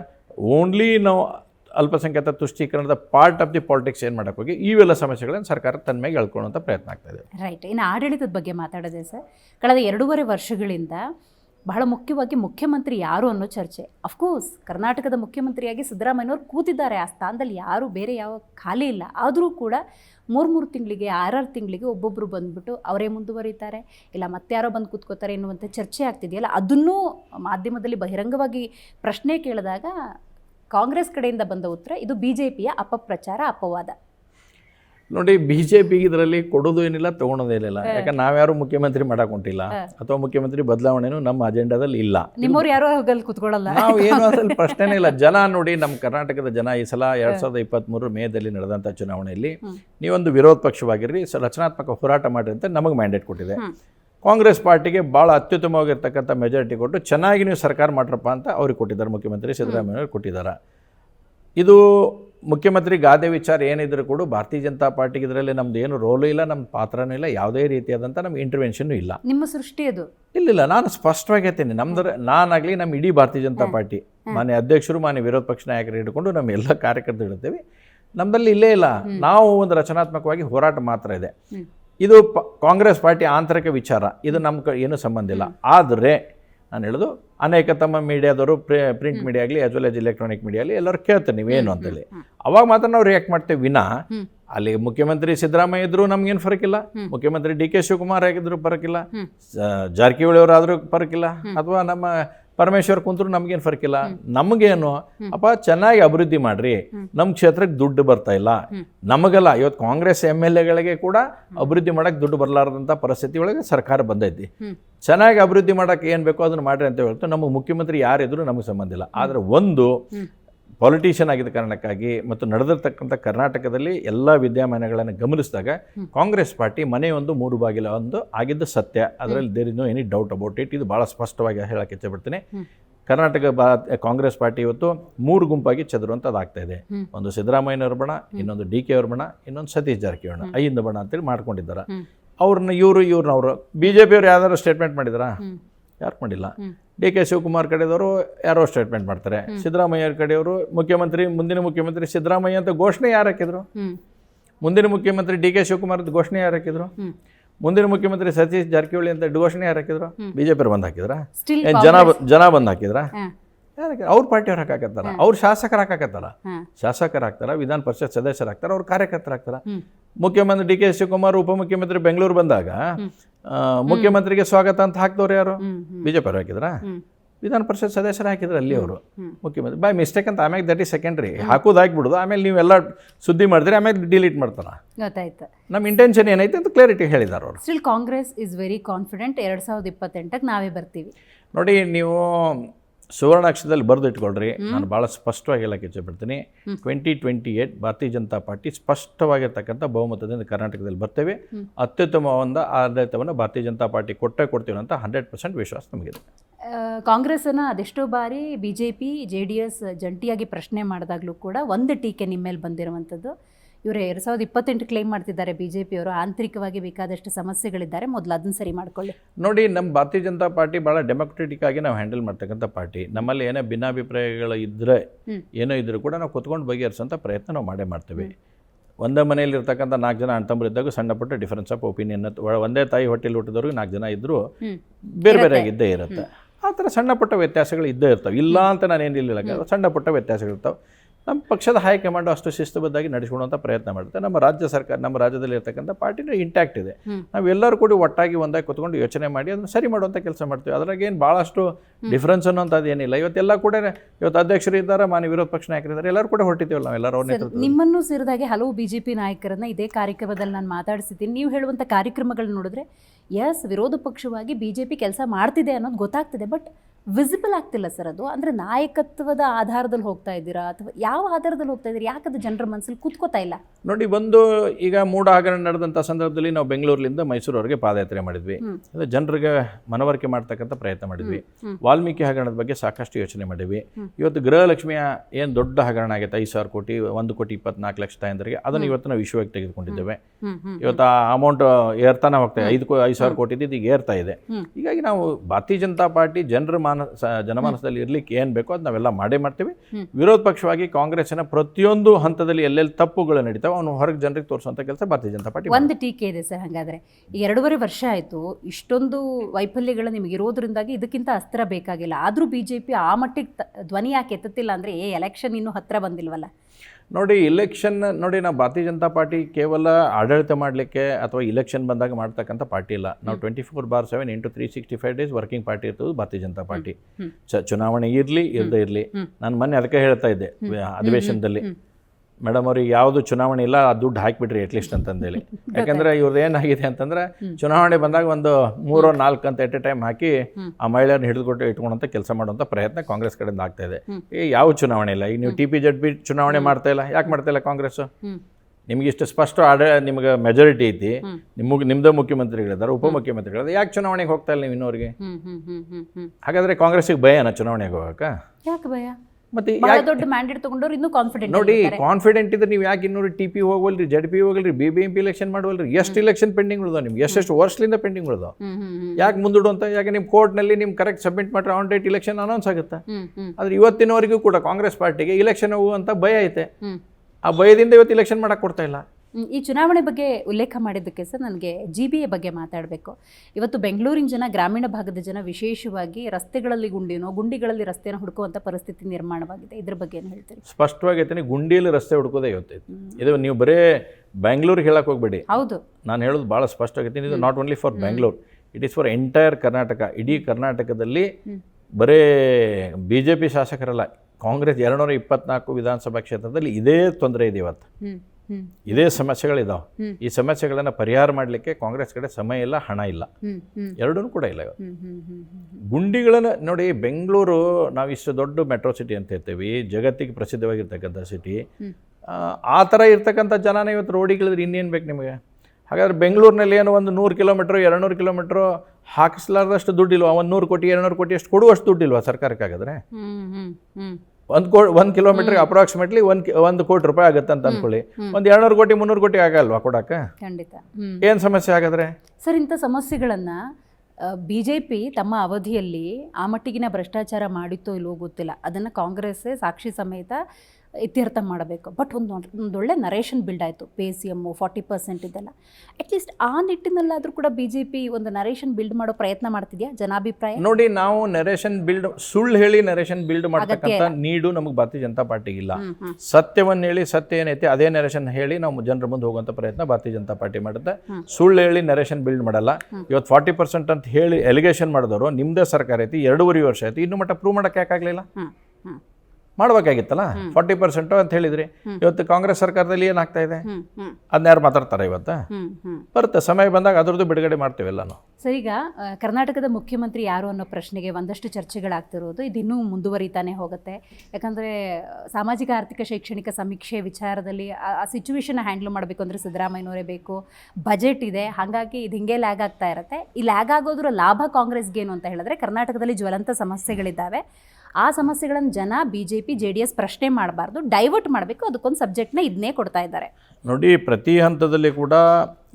ಓನ್ಲಿ ನಾವು ಅಲ್ಪಸಂಖ್ಯಾತ ತುಷ್ಟೀಕರಣದ ಪಾರ್ಟ್ ಆಫ್ ದಿ ಪಾಲಿಟಿಕ್ಸ್ ಏನು ಮಾಡಕ್ಕೆ ಹೋಗಿ? ಇವೆಲ್ಲ ಸಮಸ್ಯೆಗಳನ್ನು ಸರ್ಕಾರ ತನ್ನ ಮೇಲೆ ಎಳ್ಕೊಳ್ಳುವಂಥ ಪ್ರಯತ್ನ ಇದೆ. ರೈಟ್ ಇನ್ನು ಆಡಳಿತದ ಬಗ್ಗೆ ಮಾತಾಡೋದೆ ಸರ್? ಕಳೆದ ಎರಡೂವರೆ ವರ್ಷಗಳಿಂದ ಬಹಳ ಮುಖ್ಯವಾಗಿ ಮುಖ್ಯಮಂತ್ರಿ ಯಾರು ಅನ್ನೋ ಚರ್ಚೆ. ಅಫ್ಕೋರ್ಸ್ ಕರ್ನಾಟಕದ ಮುಖ್ಯಮಂತ್ರಿಯಾಗಿ ಸಿದ್ದರಾಮಯ್ಯವರು ಕೂತಿದ್ದಾರೆ. ಆ ಸ್ಥಾನದಲ್ಲಿ ಯಾರು ಬೇರೆ ಯಾವ ಖಾಲಿ ಇಲ್ಲ. ಆದರೂ ಕೂಡ ಮೂರು ಮೂರು ತಿಂಗಳಿಗೆ ಆರಾರು ತಿಂಗಳಿಗೆ ಒಬ್ಬೊಬ್ಬರು ಬಂದುಬಿಟ್ಟು ಅವರೇ ಮುಂದುವರಿತಾರೆ. ಇಲ್ಲ ಮತ್ತಾರೋ ಬಂದು ಕೂತ್ಕೋತಾರೆ ಎನ್ನುವಂಥ ಚರ್ಚೆ ಆಗ್ತಿದೆಯಲ್ಲ? ಅದನ್ನೂ ಮಾಧ್ಯಮದಲ್ಲಿ ಬಹಿರಂಗವಾಗಿ ಪ್ರಶ್ನೆ ಕೇಳಿದಾಗ ಕಾಂಗ್ರೆಸ್ ಕಡೆಯಿಂದ ಬಂದ ಉತ್ತರ ಇದು ಬಿಜೆಪಿಯ ಜೆ ಪಿಯ ಅಪಪ್ರಚಾರ ಅಪವಾದ. ನೋಡಿ ಬಿ ಜೆ ಪಿ ಇದರಲ್ಲಿ ಕೊಡೋದು ಏನಿಲ್ಲ ತಗೊಳೋದೇನಿಲ್ಲ ಯಾಕಂದ್ರೆ ನಾವ್ಯಾರು ಮುಖ್ಯಮಂತ್ರಿ ಹೊಂಟಿಲ್ಲ. ಅಥವಾ ಮುಖ್ಯಮಂತ್ರಿ ಬದಲಾವಣೆನೂ ನಮ್ಮ ಅಜೆಂಡಾದಲ್ಲಿ ಇಲ್ಲ. ನಿಮ್ಮವ್ರು ಯಾರೋ ಹೋಗಲ್ಲಿ ಕುತ್ಕೊಳ್ಳಲ್ಲ. ನಾವು ಏನು *laughs* ಅದ್ರಲ್ಲಿ ಪ್ರಶ್ನೆನೇ ಇಲ್ಲ. ಜನ ನೋಡಿ ನಮ್ಮ ಕರ್ನಾಟಕದ ಜನ ಈ ಸಲ ಎರಡ್ ಸಾವಿರದ ಇಪ್ಪತ್ತ್ಮೂರು ಮೇದಲ್ಲಿ ನಡೆದಂಥ ಚುನಾವಣೆಯಲ್ಲಿ ನೀವೊಂದು ವಿರೋಧ ಪಕ್ಷವಾಗಿರ್ರಿ ರಚನಾತ್ಮಕ ಹೋರಾಟ ಮಾಡಿರಿ ಅಂತ ನಮಗೆ ಮ್ಯಾಂಡೇಟ್ ಕೊಟ್ಟಿದೆ. ಕಾಂಗ್ರೆಸ್ ಪಾರ್ಟಿಗೆ ಭಾಳ ಅತ್ಯುತ್ತಮವಾಗಿರ್ತಕ್ಕಂಥ ಮೆಜಾರಿಟಿ ಕೊಟ್ಟು ಚೆನ್ನಾಗಿ ನೀವು ಸರ್ಕಾರ ಮಾಡ್ರಪ್ಪ ಅಂತ ಅವ್ರಿಗೆ ಕೊಟ್ಟಿದ್ದಾರೆ. ಮುಖ್ಯಮಂತ್ರಿ ಸಿದ್ದರಾಮಯ್ಯ ಕೊಟ್ಟಿದ್ದಾರೆ. ಇದು ಮುಖ್ಯಮಂತ್ರಿ ಗಾದೆ ವಿಚಾರ ಏನಿದ್ರು ಕೂಡ ಭಾರತೀಯ ಜನತಾ ಪಾರ್ಟಿಗೆ ಇದರಲ್ಲಿ ನಮ್ದು ಏನು ರೋಲು ಇಲ್ಲ ನಮ್ಮ ಪಾತ್ರನೂ ಇಲ್ಲ ಯಾವುದೇ ರೀತಿಯಾದಂಥ ನಮ್ಮ ಇಂಟರ್ವೆನ್ಷನ್ ಇಲ್ಲ. ನಿಮ್ಮ ಸೃಷ್ಟಿ ಅದು? ಇಲ್ಲಿಲ್ಲ ನಾನು ಸ್ಪಷ್ಟವಾಗಿ ಹೇಳ್ತೀನಿ. ನಮ್ದ್ರ ನಾನಾಗಲಿ ನಮ್ಮ ಇಡೀ ಭಾರತೀಯ ಜನತಾ ಪಾರ್ಟಿ ಮಾನ್ಯ ಅಧ್ಯಕ್ಷರು ಮಾನ್ಯ ವಿರೋಧ ಪಕ್ಷ ನಾಯಕರು ಹಿಡ್ಕೊಂಡು ನಮ್ಮ ಎಲ್ಲ ಕಾರ್ಯಕರ್ತರು ಇಡ್ತೇವೆ ನಮ್ಮಲ್ಲಿ ಇಲ್ಲೇ ಇಲ್ಲ. ನಾವು ಒಂದು ರಚನಾತ್ಮಕವಾಗಿ ಹೋರಾಟ ಮಾತ್ರ ಇದೆ. ಇದು ಪ ಕಾಂಗ್ರೆಸ್ ಪಾರ್ಟಿ ಆಂತರಿಕ ವಿಚಾರ. ಇದು ನಮ್ಮ ಕ ಏನೂ ಸಂಬಂಧ ಇಲ್ಲ. ಆದರೆ ನಾನು ಹೇಳೋದು ಅನೇಕ ತಮ್ಮ ಮೀಡಿಯಾದವರು ಪ್ರಿಂಟ್ ಮೀಡಿಯಾ ಆಗಲಿ as well as electronic media ಆಗಲಿ ಎಲ್ಲರೂ ಕೇಳ್ತಾರೆ ನೀವೇನು ಅಂತೇಳಿ. ಅವಾಗ ಮಾತ್ರ ನಾವು ರಿಯಾಕ್ಟ್ ಮಾಡ್ತೇವೆ. ವಿನಾ ಅಲ್ಲಿ ಮುಖ್ಯಮಂತ್ರಿ ಸಿದ್ದರಾಮಯ್ಯ ಇದ್ರು ನಮ್ಗೇನು ಫರಕಿಲ್ಲ. ಮುಖ್ಯಮಂತ್ರಿ ಡಿ ಕೆ ಶಿವಕುಮಾರ್ ಆಗಿದ್ರು ಫರಕಿಲ್ಲ. ಜಾರಕಿಹೊಳಿ ಅವರಾದರೂ ಫರಕಿಲ್ಲ. ಅಥವಾ ನಮ್ಮ ಪರಮೇಶ್ವರ್ ಕುಂತ್ರು ನಮಗೇನು ಫರ್ಕಿಲ್ಲ ನಮಗೇನು ಅಪ್ಪ ಚೆನ್ನಾಗಿ ಅಭಿವೃದ್ಧಿ ಮಾಡ್ರಿ. ನಮ್ಮ ಕ್ಷೇತ್ರಕ್ಕೆ ದುಡ್ಡು ಬರ್ತಾ ಇಲ್ಲ. ನಮಗಲ್ಲ ಇವತ್ತು ಕಾಂಗ್ರೆಸ್ ಎಂ ಎಲ್ ಎಗಳಿಗೆ ಕೂಡ ಅಭಿವೃದ್ಧಿ ಮಾಡಕ್ಕೆ ದುಡ್ಡು ಬರಲಾರದಂಥ ಪರಿಸ್ಥಿತಿ ಒಳಗೆ ಸರ್ಕಾರ ಬಂದೈತಿ. ಚೆನ್ನಾಗಿ ಅಭಿವೃದ್ಧಿ ಮಾಡೋಕ್ಕೆ ಏನು ಬೇಕೋ ಅದನ್ನು ಮಾಡ್ರಿ ಅಂತ ಹೇಳ್ತು. ನಮ್ಮ ಮುಖ್ಯಮಂತ್ರಿ ಯಾರಿದ್ರು ನಮಗೆ ಸಂಬಂಧ ಇಲ್ಲ. ಆದರೆ ಒಂದು ಪಾಲಿಟಿಷಿಯನ್ ಆಗಿದ್ದ ಕಾರಣಕ್ಕಾಗಿ ಮತ್ತು ನಡೆದಿರ್ತಕ್ಕಂಥ ಕರ್ನಾಟಕದಲ್ಲಿ ಎಲ್ಲ ವಿದ್ಯಮಾನಗಳನ್ನು ಗಮನಿಸಿದಾಗ ಕಾಂಗ್ರೆಸ್ ಪಾರ್ಟಿ ಮನೆಯೊಂದು ಮೂರು ಬಾಗಿಲ ಒಂದು ಆಗಿದ್ದು ಸತ್ಯ. ಅದರಲ್ಲಿ there is no any doubt about it ಇದು ಭಾಳ ಸ್ಪಷ್ಟವಾಗಿ ಹೇಳಕ್ಕೆ ಇಚ್ಛೆಪಡ್ತೀನಿ. ಕರ್ನಾಟಕ ಬಾ ಕಾಂಗ್ರೆಸ್ ಪಾರ್ಟಿ ಇವತ್ತು ಮೂರು ಗುಂಪಾಗಿ ಚದುರುವಂಥದ್ದಾಗ್ತಾ ಇದೆ. ಒಂದು ಸಿದ್ದರಾಮಯ್ಯನವ್ರ ಬಣ ಇನ್ನೊಂದು ಡಿ ಕೆ ಅವ್ರ ಬಣ ಇನ್ನೊಂದು ಸತೀಶ್ ಜಾರಕಿಹೊಳಿ ಬಣ. ಐದು ಬಣ ಅಂತೇಳಿ ಮಾಡ್ಕೊಂಡಿದ್ದಾರೆ. ಅವ್ರನ್ನ ಇವರು ಇವ್ರನ್ನ ಅವರು. ಬಿ ಜೆ ಪಿಯವ್ರು ಯಾವ್ದಾದ್ರು ಸ್ಟೇಟ್ಮೆಂಟ್ ಮಾಡಿದಾರ? ಯಾರು ಮಾಡಿಲ್ಲ. ಡಿ ಕೆ ಶಿವಕುಮಾರ್ ಕಡೆಯವರು ಯಾರೋ ಸ್ಟೇಟ್ಮೆಂಟ್ ಮಾಡ್ತಾರೆ. ಸಿದ್ದರಾಮಯ್ಯ ಕಡೆಯವರು ಮುಖ್ಯಮಂತ್ರಿ ಮುಂದಿನ ಮುಖ್ಯಮಂತ್ರಿ ಸಿದ್ದರಾಮಯ್ಯ ಅಂತ ಘೋಷಣೆ ಯಾರು ಹಾಕಿದ್ರು? ಮುಂದಿನ ಮುಖ್ಯಮಂತ್ರಿ ಡಿ ಕೆ ಶಿವಕುಮಾರ್ ಅಂತ ಘೋಷಣೆ ಯಾರು ಹಾಕಿದ್ರು? ಮುಂದಿನ ಮುಖ್ಯಮಂತ್ರಿ ಸತೀಶ್ ಜಾರಕಿಹೊಳಿ ಅಂತ ಘೋಷಣೆ ಯಾರು ಹಾಕಿದ್ರು? ಬಿಜೆಪಿ ಬಂದ್ ಹಾಕಿದ್ರಾ? ಜನ ಜನ ಬಂದ್ ಹಾಕಿದ್ರ? ಅವ್ರ ಪಾರ್ಟಿಯವ್ರು ಹಾಕಾಕತ್ತಾರ. ಅವ್ರ ಶಾಸಕರು ಹಾಕಾಕತ್ತಾರ. ಶಾಸಕರು ಹಾಕ್ತಾರ ವಿಧಾನ ಪರಿಷತ್ ಸದಸ್ಯರು ಹಾಕ್ತಾರ ಅವ್ರ ಕಾರ್ಯಕರ್ತರು ಹಾಕ್ತಾರ ಮುಖ್ಯಮಂತ್ರಿ ಡಿ ಕೆ ಶಿವಕುಮಾರ್ ಉಪಮುಖ್ಯಮಂತ್ರಿ ಬೆಂಗಳೂರು ಬಂದಾಗ ಮುಖ್ಯಮಂತ್ರಿಗೆ ಸ್ವಾಗತ ಅಂತ ಹಾಕಿದವ್ರು ಯಾರು? ಹ್ಮ್ ಹ್ಮ್. ಬಿಜೆಪಿ ಅವ್ರು ಹಾಕಿದ್ರಾ? ವಿಧಾನ ಪರಿಷತ್ ಸದಸ್ಯರು ಹಾಕಿದ್ರು ಅಲ್ಲಿ ಅವರು. ಮುಖ್ಯಮಂತ್ರಿ. ಬೈ ಮಿಸ್ಟೇಕ್ ಅಂತ ಆಮೇಲೆ ದಟ್ ಈಸ್ ಸೆಕೆಂಡ್ರಿ ಹಾಕೋದು ಹಾಕ್ಬಿಡೋದು ಆಮೇಲೆ ನೀವೆಲ್ಲ ಸುದ್ದಿ ಮಾಡಿದ್ರೆ ಆಮೇಲೆ ಡಿಲೀಟ್ ಮಾಡ್ತಾರ? ಗೊತ್ತಾಯ್ತು. ನಮ್ಮ ಇಂಟೆನ್ಷನ್ ಏನೈತೆ ಅಂತ ಕ್ಲಾರಿಟಿ ಹೇಳಿದ್ದಾರೆ ಅವರು. Still Congress is very confident ಎರಡು ಸಾವಿರದ ಇಪ್ಪತ್ತೆಂಟಕ್ಕೆ ನಾವೇ ಬರ್ತೀವಿ. ನೋಡಿ ನೀವು ಸುವರ್ಣಾಕ್ಷರದಲ್ಲಿ ಬರೆದು ಇಟ್ಕೊಳ್ರಿ ನಾನು ಭಾಳ ಸ್ಪಷ್ಟವಾಗಿ ಹೇಳಕ್ಕೆ ಇಚ್ಛೆಪಡ್ತೀನಿ. ಟ್ವೆಂಟಿ ಟ್ವೆಂಟಿ ಏಟ್ ಭಾರತೀಯ ಜನತಾ ಪಾರ್ಟಿ ಸ್ಪಷ್ಟವಾಗಿರ್ತಕ್ಕಂಥ ಬಹುಮತದಿಂದ ಕರ್ನಾಟಕದಲ್ಲಿ ಬರ್ತೇವೆ. ಅತ್ಯುತ್ತಮವಾದ ಆಡಳಿತವನ್ನು ಭಾರತೀಯ ಜನತಾ ಪಾರ್ಟಿ ಕೊಟ್ಟೇ ಕೊಡ್ತೀವಿ ಅಂತ ಹಂಡ್ರೆಡ್ ಪರ್ಸೆಂಟ್ ವಿಶ್ವಾಸ ನಮಗಿದೆ. ಕಾಂಗ್ರೆಸ್ನ ಅದೆಷ್ಟು ಅದೆಷ್ಟೋ ಬಾರಿ B J P J D S ಜಂಟಿಯಾಗಿ ಪ್ರಶ್ನೆ ಮಾಡಿದಾಗಲೂ ಕೂಡ ಒಂದು ಟೀಕೆ ನಿಮ್ಮ ಮೇಲೆ ಬಂದಿರುವಂಥದ್ದು. ಇವರು ಎರಡು ಸಾವಿರದ ಇಪ್ಪತ್ತೆಂಟು ಕ್ಲೇಮ್ ಮಾಡ್ತಿದ್ದಾರೆ ಬಿ ಜೆ ಪಿಯವರು ಆಂತರಿಕವಾಗಿ ಬೇಕಾದಷ್ಟು ಸಮಸ್ಯೆಗಳಿದ್ದಾರೆ. ಮೊದಲು ಅದನ್ನು ಸರಿ ಮಾಡ್ಕೊಳ್ಳಿ. ನೋಡಿ ನಮ್ಮ ಭಾರತೀಯ ಜನತಾ ಪಾರ್ಟಿ ಭಾಳ ಡೆಮೊಕ್ರೆಟಿಕ್ ಆಗಿ ನಾವು ಹ್ಯಾಂಡಲ್ ಮಾಡ್ತಕ್ಕಂಥ ಪಾರ್ಟಿ. ನಮ್ಮಲ್ಲಿ ಏನೇ ಭಿನ್ನಾಭಿಪ್ರಾಯಗಳು ಇದ್ದರೆ ಏನೋ ಇದ್ದರೂ ಕೂಡ ನಾವು ಕುತ್ಕೊಂಡು ಬಗೆಹರಿಸೋಂಥ ಪ್ರಯತ್ನ ನಾವು ಮಾಡೇ ಮಾಡ್ತೀವಿ. ಒಂದೇ ಮನೆಯಲ್ಲಿ ಇರ್ತಕ್ಕಂಥ ನಾಲ್ಕು ಜನ ಅಣ್ತಂಬರು ಇದ್ದಾಗ ಸಣ್ಣ ಪುಟ್ಟ ಡಿಫರೆನ್ಸ್ ಆಫ್ ಒಪಿನಿಯನ್ ಒಂದೇ ತಾಯಿ ಹೋಟೆಲ್ ಹುಟ್ಟಿದವ್ರಿಗೆ ನಾಲ್ಕು ಜನ ಇದ್ದರೂ. ಬೇರೆ ಬೇರೆ ಇದ್ದೇ ಇರುತ್ತೆ. ಆ ಥರ ಸಣ್ಣ ಪುಟ್ಟ ವ್ಯತ್ಯಾಸಗಳು ಇದ್ದೇ ಇರ್ತವೆ. ಇಲ್ಲ ಅಂತ ನಾನು ಏನಿಲ್ಲ ಸಣ್ಣ ಪುಟ್ಟ ವ್ಯತ್ಯಾಸಗಳಿರ್ತಾವೆ. ನಮ್ಮ ಪಕ್ಷದ ಹೈಕಮಾಂಡ್ ಅಷ್ಟು ಶಿಸ್ತುಬದ್ಧಾಗಿ ನಡೆಸ್ಕೊಳ್ಳುವಂಥ ಪ್ರಯತ್ನ ಮಾಡುತ್ತೆ. ನಮ್ಮ ರಾಜ್ಯ ಸರ್ಕಾರ ನಮ್ಮ ರಾಜ್ಯದಲ್ಲಿ ಇರ್ತಕ್ಕಂಥ ಪಾರ್ಟಿನೂ ಇಂಟ್ಯಾಕ್ಟ್ ಇದೆ. ನಾವೆಲ್ಲರೂ ಕೂಡ ಒಟ್ಟಾಗಿ ಒಂದಾಗಿ ಕುತ್ಕೊಂಡು ಯೋಚನೆ ಮಾಡಿ ಅದನ್ನು ಸರಿ ಮಾಡುವಂಥ ಕೆಲಸ ಮಾಡ್ತೀವಿ. ಅದರಾಗೇನು ಏನು ಭಾಳಷ್ಟು ಡಿಫ್ರೆನ್ಸ್ ಅನ್ನೋಂಥದ್ದು ಏನಿಲ್ಲ. ಇವತ್ತೆಲ್ಲ ಕೂಡ ಇವತ್ತು ಅಧ್ಯಕ್ಷರು ಇದ್ದಾರೆ ಮಾನ್ಯ ವಿರೋಧ ಪಕ್ಷ ನಾಯಕರಿದ್ದಾರೆ ಎಲ್ಲರೂ ಕೂಡ ಹೊರಟಿದ್ದೀವಲ್ಲ ನಾವೆಲ್ಲರೂ ಅವ್ರ ನಿಮ್ಮನ್ನು ಸೇರಿದಾಗೆ ಹಲವು ಬಿ ಜೆ ಪಿ ನಾಯಕರನ್ನ ಇದೇ ಕಾರ್ಯಕ್ರಮದಲ್ಲಿ ನಾನು ಮಾತಾಡಿಸಿದ್ದೀನಿ. ನೀವು ಹೇಳುವಂಥ ಕಾರ್ಯಕ್ರಮಗಳನ್ನ ನೋಡಿದ್ರೆ ಎಸ್ ವಿರೋಧ ಪಕ್ಷವಾಗಿ ಬಿ ಜೆ ಪಿ ಕೆಲಸ ಮಾಡ್ತಿದೆ ಅನ್ನೋದು ಗೊತ್ತಾಗ್ತಿದೆ ಬಟ್ ವಿಸಿಬಲ್ ಆಗ್ತಿಲ್ಲ ಸರ್ ಅದು. ಅಂದರೆ ನಾಯಕತ್ವದ ಆಧಾರದಲ್ಲಿ ಹೋಗ್ತಾ ಇದ್ದೀರಾ? ಅಥವಾ ಯಾವ ಆಧಾರದಲ್ಲಿ ಹೋಗ್ತಾ ಇದ್ದೀರಾ? ಯಾಕಂದ್ರೆ ಜನರ ಮನಸ್ಸಲ್ಲಿ ಕೂತ್ಕೋತಾ ಇಲ್ಲ? ನೋಡಿ ಒಂದು ಈಗ ಮೂಡ ಹಗರಣ ನಡೆದಂಥ ಸಂದರ್ಭದಲ್ಲಿ ನಾವು ಬೆಂಗಳೂರಿನಿಂದ ಮೈಸೂರವರೆಗೆ ಪಾದಯಾತ್ರೆ ಮಾಡಿದ್ವಿ. ಅಂದರೆ ಜನರಿಗೆ ಮನವರಿಕೆ ಮಾಡ್ತಕ್ಕಂಥ ಪ್ರಯತ್ನ ಮಾಡಿದ್ವಿ. ವಾಲ್ಮೀಕಿ ಹಗರಣದ ಬಗ್ಗೆ ಸಾಕಷ್ಟು ಯೋಚನೆ ಮಾಡಿದ್ವಿ. ಇವತ್ತು ಗೃಹಲಕ್ಷ್ಮಿಯ ಏನು ದೊಡ್ಡ ಹಗರಣ ಆಗೈತೆ ಐದು ಸಾವಿರ ಕೋಟಿ ಒಂದು ಕೋಟಿ ಇಪ್ಪತ್ನಾಲ್ಕು ಲಕ್ಷ ತಾಯಂದರಿಗೆ ಅದನ್ನು ಇವತ್ತು ನಾವು ವಿಶ್ವವಾಗಿ ತೆಗೆದುಕೊಂಡಿದ್ದೇವೆ. ಇವತ್ತು ಆ ಅಮೌಂಟ್ ಏರ್ತಾನೆ ಹೋಗ್ತಾ ಐದು ಐದು ಸಾವಿರ ಕೋಟಿ ಇದು ಈಗ ಏರ್ತಾ ಇದೆ. ಹೀಗಾಗಿ ನಾವು ಭಾರತೀಯ ಜನತಾ ಪಾರ್ಟಿ ಜನರ ಮಾನಸ ಜನಮಾನಸದಲ್ಲಿ ಇರಲಿಕ್ಕೆ ಏನು ಬೇಕೋ ಅದು ನಾವೆಲ್ಲ ಮಾಡೇ ಮಾಡ್ತೀವಿ. ವಿರೋಧ ಪಕ್ಷವಾಗಿ ಕಾಂಗ್ರೆಸ್ಸಿನ ಪ್ರತಿಯೊಂದು ಹಂತದಲ್ಲಿ ಎಲ್ಲೆಲ್ಲಿ ತಪ್ಪುಗಳು ನಡೀತಾವೆ ಅವನು ಹೊರಗೆ ಜನರಿಗೆ ತೋರಿಸುವಂಥ ಕೆಲಸ ಭಾರತೀಯ ಜನತಾ ಪಾರ್ಟಿ ಒಂದು ಟೀಕೆ ಇದೆ ಸರ್ ಹಾಗಾದ್ರೆ. ಈ ಎರಡೂವರೆ ವರ್ಷ ಆಯಿತು ಇಷ್ಟೊಂದು ವೈಫಲ್ಯಗಳು ನಿಮಗೆ ಇರೋದ್ರಿಂದಾಗಿ ಇದಕ್ಕಿಂತ ಅಸ್ತ್ರ ಬೇಕಾಗಿಲ್ಲ. ಆದರೂ ಬಿ ಜೆ ಪಿ ಆ ಮಟ್ಟಿಗೆ ಧ್ವನಿ ಯಾಕೆ ಎತ್ತುತ್ತಿಲ್ಲ ಅಂದರೆ ಏ ಎಲೆಕ್ಷನ್ ಇನ್ನೂ ಹತ್ರ ಬಂದಿಲ್ವಲ್ಲ? ನೋಡಿ ಇಲೆಕ್ಷನ್ ನೋಡಿ ನಾವು ಭಾರತೀಯ ಜನತಾ ಪಾರ್ಟಿ ಕೇವಲ ಆಡಳಿತ ಮಾಡಲಿಕ್ಕೆ ಅಥವಾ ಇಲೆಕ್ಷನ್ ಬಂದಾಗ ಮಾಡ್ತಕ್ಕಂಥ ಪಾರ್ಟಿ ಇಲ್ಲ. ನಾವು twenty four bar seven into three sixty five days working party ಇರ್ತದೆ ಭಾರತೀಯ ಜನತಾ ಪಾರ್ಟಿ. ಚ ಚುನಾವಣೆ ಇರಲಿ ಇಲ್ಲದೇ ಇರಲಿ. ನಾನು ಮೊನ್ನೆ ಅದಕ್ಕೆ ಹೇಳ್ತಾ ಇದ್ದೆ ಅಧಿವೇಶನದಲ್ಲಿ. ಮೇಡಮ್ ಅವ್ರಿಗೆ ಯಾವುದು ಚುನಾವಣೆ ಇಲ್ಲ ಆ ದುಡ್ಡು ಹಾಕಿಬಿಟ್ರಿ ಅಟ್ಲೀಸ್ಟ್ ಅಂತಂದೇಳಿ. ಯಾಕಂದ್ರೆ ಇವ್ರದ್ದು ಏನಾಗಿದೆ ಅಂತಂದ್ರೆ ಚುನಾವಣೆ ಬಂದಾಗ ಒಂದು ಮೂರೋ ನಾಲ್ಕು ಅಂತ ಎಟ್ ಎ ಟೈಮ್ ಹಾಕಿ. ಆ ಮಹಿಳೆಯರನ್ನ ಹಿಡಿದುಕೊಟ್ಟು ಇಟ್ಕೊಳ್ಳೋಂಥ ಕೆಲಸ ಮಾಡುವಂಥ ಪ್ರಯತ್ನ ಕಾಂಗ್ರೆಸ್ ಕಡೆಯಿಂದ ಆಗ್ತಾ ಇದೆ. ಈ ಯಾವ ಚುನಾವಣೆ ಇಲ್ಲ? ಈಗ ನೀವು ಟಿ ಪಿ ಜಡ್ ಬಿ ಚುನಾವಣೆ ಮಾಡ್ತಾ ಇಲ್ಲ. ಯಾಕೆ ಮಾಡ್ತಾ ಇಲ್ಲ ಕಾಂಗ್ರೆಸ್? ನಿಮಗೆ ಇಷ್ಟು ಸ್ಪಷ್ಟ ಆಡಳ ನಿಮ್ಗೆ ಮೆಜಾರಿಟಿ ಐತಿ. ನಿಮಗೆ ನಿಮ್ದು ಮುಖ್ಯಮಂತ್ರಿಗಳಿದ್ದಾರೆ ಉಪಮುಖ್ಯಮಂತ್ರಿಗಳಿದ್ದಾರೆ ಯಾಕೆ ಚುನಾವಣೆಗೆ ಹೋಗ್ತಾ ಇಲ್ಲ ನೀವು ಇನ್ನೋರಿಗೆ ಹಾಗಾದ್ರೆ ಕಾಂಗ್ರೆಸ್ಸಿಗೆ ಭಯನ ಚುನಾವಣೆಗೆ ಹೋಗಕ್ಕ? ಯಾಕೆ ಭಯ? ಮತ್ತೆ ಬಹಳ ದೊಡ್ಡ ಮ್ಯಾಂಡೇಟ್ ತಗೊಂಡವ್ರು ಇನ್ನೂ ಕಾನ್ಫಿಡೆಂಟ್ ನೋಡಿ ಕಾನ್ಫಿಡೆಂಟ್ ಇದ್ರೆ ನೀವು ಯಾಕೆ ಇನ್ನೂರು ಟಿ ಪಿ ಹೋಗಲ್ರಿ ಜಡ್ ಪಿ ಹೋಗಲ್ರಿ B B M P election ಮಾಡುವಲ್ರಿ? ಎಷ್ಟು ಇಲೆಕ್ಷನ್ ಪೆಂಡಿಂಗ್ ಉಳ್ದಾವ ನಿಮ್ಗೆ? ಎಷ್ಟೆಷ್ಟು ವರ್ಷದಿಂದ ಪೆಂಡಿಂಗ್ ಉಳ್ದಾವ? ಯಾಕ ಮುಂದೂಡುವಂತ? ಮುಂದೂಡು ಅಂತ ಯಾಕೆ ನಿಮ್ಮ ಕೋರ್ಟ್ನಲ್ಲಿ ನಿಮ್ಮ ಕರೆಕ್ಟ್ ಸಬ್ಮಿಟ್ ಮಾಡ್ರೆ ಆನ್ ಡೇಟ್ ಇಲೆಕ್ಷನ್ ಅನೌನ್ಸ್ ಆಗುತ್ತೆ? ಆದ್ರೆ ಇವತ್ತಿನವರೆಗೂ ಕೂಡ ಕಾಂಗ್ರೆಸ್ ಪಾರ್ಟಿಗೆ ಇಲೆಕ್ಷನ್ ಹೋಗುವಂತ ಭಯ ಐತೆ. ಆ ಭಯದಿಂದ ಇವತ್ತು ಇಲೆಕ್ಷನ್ ಮಾಡಕ್ಕೆ ಕೊಡ್ತಾ ಇಲ್ಲ. ಈ ಚುನಾವಣೆ ಬಗ್ಗೆ ಉಲ್ಲೇಖ ಮಾಡಿದ್ದಕ್ಕೆ ಸರ್ ನನಗೆ ಜಿ ಬಿ ಎ ಬಗ್ಗೆ ಮಾತಾಡಬೇಕು. ಇವತ್ತು ಬೆಂಗಳೂರಿನ ಜನ ಗ್ರಾಮೀಣ ಭಾಗದ ಜನ ವಿಶೇಷವಾಗಿ ರಸ್ತೆಗಳಲ್ಲಿ ಗುಂಡಿನೋ ಗುಂಡಿಗಳಲ್ಲಿ ರಸ್ತೆನ ಹುಡುಕುವಂಥ ಪರಿಸ್ಥಿತಿ ನಿರ್ಮಾಣವಾಗಿದೆ. ಇದ್ರ ಬಗ್ಗೆ ಏನು ಹೇಳ್ತೀರಿ? ಸ್ಪಷ್ಟವಾಗಿ ಐತೆ ಗುಂಡಿಯಲ್ಲಿ ರಸ್ತೆ ಹುಡುಕೋದೇ ಇವತ್ತೈತಿ ಇದು ನೀವು ಬರೇ ಬೆಂಗಳೂರಿಗೆ ಹೇಳಕ್ಕೆ ಹೋಗ್ಬೇಡಿ. ಹೌದು. ನಾನು ಹೇಳೋದು ಭಾಳ ಸ್ಪಷ್ಟ ಆಗೈತಿ. ಇದು not only for Bengaluru it is for entire Karnataka ಇಡೀ ಕರ್ನಾಟಕದಲ್ಲಿ ಬರೇ ಬಿ ಜೆ ಪಿ ಶಾಸಕರಲ್ಲ ಕಾಂಗ್ರೆಸ್ ಎರಡುನೂರ ಇಪ್ಪತ್ನಾಲ್ಕು ವಿಧಾನಸಭಾ ಕ್ಷೇತ್ರದಲ್ಲಿ ಇದೇ ತೊಂದರೆ ಇದೆ ಇವತ್ತು. ಇದೇ ಸಮಸ್ಯೆಗಳಿದಾವೆ. ಈ ಸಮಸ್ಯೆಗಳನ್ನು ಪರಿಹಾರ ಮಾಡಲಿಕ್ಕೆ ಕಾಂಗ್ರೆಸ್ ಕಡೆ ಸಮಯ ಇಲ್ಲ ಹಣ ಇಲ್ಲ. ಎರಡೂ ಕೂಡ ಇಲ್ಲ ಗುಂಡಿಗಳನ್ನು ನೋಡಿ ಬೆಂಗಳೂರು ನಾವು ಇಷ್ಟು ದೊಡ್ಡ ಮೆಟ್ರೋ ಸಿಟಿ ಅಂತ ಹೇಳ್ತೀವಿ ಜಗತ್ತಿಗೆ ಪ್ರಸಿದ್ಧವಾಗಿರ್ತಕ್ಕಂಥ ಸಿಟಿ ಆ ಥರ ಇರ್ತಕ್ಕಂಥ ಜನನೇ ಇವತ್ತು ರೋಡಿಗಳಿದ್ರೆ ಇನ್ನೇನು ಬೇಕು ನಿಮಗೆ? ಹಾಗಾದ್ರೆ ಬೆಂಗಳೂರಿನಲ್ಲಿ ಏನೋ ಒಂದು ನೂರು ಕಿಲೋಮೀಟ್ರು ಎರಡು ನೂರು ಕಿಲೋಮೀಟ್ರು ಹಾಕಿಸ್ಲಾರ್ದಷ್ಟು ದುಡ್ಡಿಲ್ವಾ? ಒಂದು ನೂರು ಕೋಟಿ ಎರಡು ನೂರು ಕೋಟಿ ಅಷ್ಟು ಕೊಡುವಷ್ಟು ದುಡ್ಡಿಲ್ವಾ ಸರ್ಕಾರಕ್ಕಾಗಿದ್ರೆ? ಒಂದು ಕೋ ಒಂದು ಕಿಲೋಮೀಟರ್ಗೆ ಅಪ್ರಾಕ್ಸಿಮೇಟ್ಲಿ ಒಂದು ಒಂದು ಕೋಟಿ ರೂಪಾಯಿ ಆಗುತ್ತೆ ಅಂತ ಅನ್ಕೊಳ್ಳಿ. ಒಂದು ಎರಡ್ನೂರು ಕೋಟಿ ಮುನ್ನೂರು ಕೋಟಿ ಆಗಲ್ವಾ ಕೊಡಕ್ಕೆ? ಖಂಡಿತ. ಏನು ಸಮಸ್ಯೆ ಹಾಗಾದ್ರೆ? ಸರ್ ಇಂಥ ಸಮಸ್ಯೆಗಳನ್ನು ಬಿ ಜೆ ಪಿ ತಮ್ಮ ಅವಧಿಯಲ್ಲಿ ಆ ಮಟ್ಟಿಗಿನ ಭ್ರಷ್ಟಾಚಾರ ಮಾಡಿತ್ತೋ ಇಲ್ವೋ ಗೊತ್ತಿಲ್ಲ. ಅದನ್ನು ಕಾಂಗ್ರೆಸ್ಸೇ ಸಾಕ್ಷಿ ಸಮೇತ ಇತ್ಯರ್ಥ ಮಾಡಬೇಕು. ಬಟ್ ಒಂದು ಒಂದೊಳ್ಳೆ ನರೇಷನ್ ಬಿಲ್ಡ್ ಆಯಿತು. Pay C M forty percent ಇದೆಲ್ಲ. ಅಟ್ಲೀಸ್ಟ್ ಆ ನಿಟ್ಟಿನಲ್ಲಾದರೂ ಕೂಡ ಬಿ ಜೆ ಪಿ ಒಂದು ನರೇಷನ್ ಬಿಲ್ಡ್ ಮಾಡೋ ಪ್ರಯತ್ನ ಮಾಡ್ತಿದ್ಯಾ? ಜನಾಭಿಪ್ರಾಯ? ನೋಡಿ ನಾವು ನರೇಷನ್ ಬಿಲ್ಡ್ ಸುಳ್ಳು ಹೇಳಿ ನರೇಷನ್ ಬಿಲ್ಡ್ ಮಾಡ್ತಕ್ಕಂಥ ನೀಡು ನಮಗೆ ಭಾರತೀಯ ಜನತಾ ಪಾರ್ಟಿಗೆ ಇಲ್ಲ. ಸತ್ಯವನ್ನು ಹೇಳಿ ಸತ್ಯ ಏನೈತಿ ಅದೇ ನರೇಷನ್ ಹೇಳಿ ನಾವು ಜನರ ಮುಂದೆ ಹೋಗುವಂಥ ಪ್ರಯತ್ನ ಭಾರತೀಯ ಜನತಾ ಪಾರ್ಟಿ ಮಾಡುತ್ತೆ. ಸುಳ್ಳು ಹೇಳಿ ನರೇಷನ್ ಬಿಲ್ಡ್ ಮಾಡಲ್ಲ. ಇವತ್ತು ಫಾರ್ಟಿ ಪರ್ಸೆಂಟ್ ಅಂತ ಹೇಳಿ ಎಲಿಗೇಷನ್ ಮಾಡಿದವರು ನಿಮ್ಮದೇ ಸರ್ಕಾರ ಐತಿ ಎರಡೂವರೆ ವರ್ಷ ಐತಿ ಇನ್ನು ಮಟ್ಟ ಪ್ರೂವ್ ಮಾಡಕ್ಕೆ ಯಾಕಾಗಲಿಲ್ಲ? ಮಾಡ್ಬೇಕಾಗಿತ್ತಲ್ಲ? ಫಾರ್ಟಿ ಪರ್ಸೆಂಟು ಅಂತ ಹೇಳಿದ್ರಿ. ಇವತ್ತು ಕಾಂಗ್ರೆಸ್ ಸರ್ಕಾರದಲ್ಲಿ ಏನಾಗ್ತಾ ಇದೆ? ಅದನ್ನ ಯಾರು ಮಾತಾಡ್ತಾರೆ ಇವತ್ತು? ಬರುತ್ತೆ ಸಮಯ ಬಂದಾಗ ಅದ್ರದ್ದು ಬಿಡುಗಡೆ ಮಾಡ್ತೀವೆಲ್ಲ ನಾವು ಸರ್ ಈಗ ಕರ್ನಾಟಕದ ಮುಖ್ಯಮಂತ್ರಿ ಯಾರು ಅನ್ನೋ ಪ್ರಶ್ನೆಗೆ ಒಂದಷ್ಟು ಚರ್ಚೆಗಳಾಗ್ತಿರೋದು ಇದು ಇನ್ನೂ ಮುಂದುವರಿತಾನೆ ಹೋಗುತ್ತೆ. ಯಾಕಂದರೆ ಸಾಮಾಜಿಕ ಆರ್ಥಿಕ ಶೈಕ್ಷಣಿಕ ಸಮೀಕ್ಷೆ ವಿಚಾರದಲ್ಲಿ ಆ- ಆ ಸಿಚುವೇಶನ್ ಹ್ಯಾಂಡಲ್ ಮಾಡಬೇಕು ಅಂದರೆ ಸಿದ್ದರಾಮಯ್ಯನವರೇ ಬೇಕು. ಬಜೆಟ್ ಇದೆ ಹಾಗಾಗಿ ಇದು ಹಿಂಗೆ ಲ್ಯಾಗ್ ಆಗ್ತಾ ಇರುತ್ತೆ. ಈ ಲ್ಯಾಗ್ ಆಗೋದ್ರ ಲಾಭ ಕಾಂಗ್ರೆಸ್ಗೇನು ಅಂತ ಹೇಳಿದ್ರೆ ಕರ್ನಾಟಕದಲ್ಲಿ ಜ್ವಲಂತ ಸಮಸ್ಯೆಗಳಿದ್ದಾವೆ. ಆ ಸಮಸ್ಯೆಗಳನ್ನು ಜನ B J P J D S ಪ್ರಶ್ನೆ ಮಾಡಬಾರ್ದು ಡೈವರ್ಟ್ ಮಾಡಬೇಕು ಅದಕ್ಕೊಂದು ಸಬ್ಜೆಕ್ಟ್ನ ಇದನ್ನೇ ಕೊಡ್ತಾ ಇದ್ದಾರೆ. ನೋಡಿ ಪ್ರತಿ ಹಂತದಲ್ಲಿ ಕೂಡ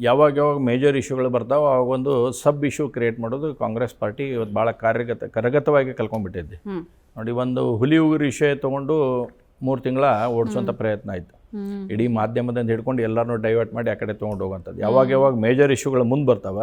ಯಾವಾಗ ಯಾವಾಗ ಮೇಜರ್ ಇಶ್ಯೂಗಳು ಬರ್ತಾವೆ ಆವಾಗ ಒಂದು ಸಬ್ ಇಶ್ಯೂ ಕ್ರಿಯೇಟ್ ಮಾಡೋದು ಕಾಂಗ್ರೆಸ್ ಪಾರ್ಟಿ ಇವತ್ತು ಭಾಳ ಕಾರ್ಯಗತ ಕರಗತವಾಗಿ ಕಲ್ಕೊಂಡ್ಬಿಟ್ಟಿದ್ದೆ ನೋಡಿ ಒಂದು ಹುಲಿ ಉಗುರು ವಿಷಯ ತೊಗೊಂಡು ಮೂರು ತಿಂಗಳ ಓಡಿಸೋಂಥ ಪ್ರಯತ್ನ ಆಯಿತು. ಇಡೀ ಮಾಧ್ಯಮದಿಂದ ಹಿಡ್ಕೊಂಡು ಎಲ್ಲರನ್ನೂ ಡೈವರ್ಟ್ ಮಾಡಿ ಆ ಕಡೆ ತೊಗೊಂಡು ಹೋಗುವಂಥದ್ದು. ಯಾವಾಗ ಯಾವಾಗ ಮೇಜರ್ ಇಶ್ಯೂಗಳು ಮುಂದೆ ಬರ್ತಾವ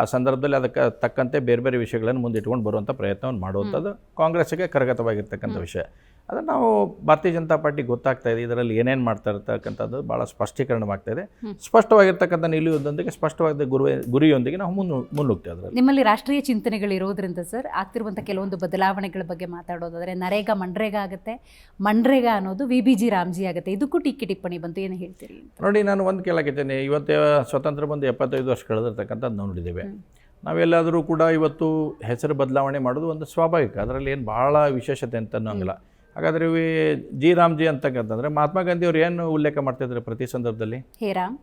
ಆ ಸಂದರ್ಭದಲ್ಲಿ ಅದಕ್ಕೆ ತಕ್ಕಂತೆ ಬೇರೆ ಬೇರೆ ವಿಷಯಗಳನ್ನು ಮುಂದೆ ಇಟ್ಕೊಂಡು ಬರುವಂಥ ಪ್ರಯತ್ನವನ್ನು ಮಾಡುವಂಥದ್ದು ಕಾಂಗ್ರೆಸ್ಸಿಗೆ ಕರಗತವಾಗಿರ್ತಕ್ಕಂಥ ವಿಷಯ. ಅದನ್ನು ನಾವು ಭಾರತೀಯ ಜನತಾ ಪಾರ್ಟಿ ಗೊತ್ತಾಗ್ತಾ ಇದೆ. ಇದರಲ್ಲಿ ಏನೇನು ಮಾಡ್ತಾ ಇರ್ತಕ್ಕಂಥದ್ದು ಭಾಳ ಸ್ಪಷ್ಟೀಕರಣವಾಗ್ತಾ ಇದೆ. ಸ್ಪಷ್ಟವಾಗಿರ್ತಕ್ಕಂಥ ನಿಲುವುದೊಂದಿಗೆ ಸ್ಪಷ್ಟವಾದ ಗುರು ಗುರಿಯೊಂದಿಗೆ ನಾವು ಮುನ್ನು ಮುನ್ನುಗ್ತೇವೆ ಅದರಲ್ಲಿ ನಿಮ್ಮಲ್ಲಿ ರಾಷ್ಟ್ರೀಯ ಚಿಂತನೆಗಳು ಚಿಂತನೆಗಳಿರೋದ್ರಿಂದ ಸರ್ ಆಗ್ತಿರುವಂಥ ಕೆಲವೊಂದು ಬದಲಾವಣೆಗಳ ಬಗ್ಗೆ ಮಾತಾಡೋದಾದರೆ ನರೇಗಾ ಮನ್ರೇಗಾ ಆಗುತ್ತೆ. ಮನ್ರೇಗಾ ಅನ್ನೋದು ವಿ ಬಿ ಜಿ ರಾಮ್ಜಿ ಆಗುತ್ತೆ. ಇದಕ್ಕೂ ಟೀಕೆ ಟಿಪ್ಪಣಿ ಬಂತು. ಏನು ಹೇಳ್ತೀರಿ ನೋಡಿ ನಾನು ಒಂದು ಕೇಳಾಕಿದ್ದೇನೆ ಇವತ್ತು ಸ್ವತಂತ್ರ ಬಂದು ಎಪ್ಪತ್ತೈದು ವರ್ಷ ಕಳೆದಿರ್ತಕ್ಕಂಥದ್ದು ನೋಡಿದ್ದೇವೆ. ನಾವೆಲ್ಲಾದರೂ ಕೂಡ ಇವತ್ತು ಹೆಸರು ಬದಲಾವಣೆ ಮಾಡೋದು ಒಂದು ಸ್ವಾಭಾವಿಕ. ಅದರಲ್ಲಿ ಏನು ಭಾಳ ವಿಶೇಷತೆ ಅಂತ ಅನ್ನೋಂಗಿಲ್ಲ ಹಾಗಾದರೆ ವಿ ಜಿ ರಾಮ್ಜಿ ಅಂತಕ್ಕಂತಂದರೆ ಮಹಾತ್ಮ ಗಾಂಧಿ ಅವ್ರು ಏನು ಉಲ್ಲೇಖ ಮಾಡ್ತಿದ್ರು ಪ್ರತಿ ಸಂದರ್ಭದಲ್ಲಿ? ಹೇ ರಾಮ್.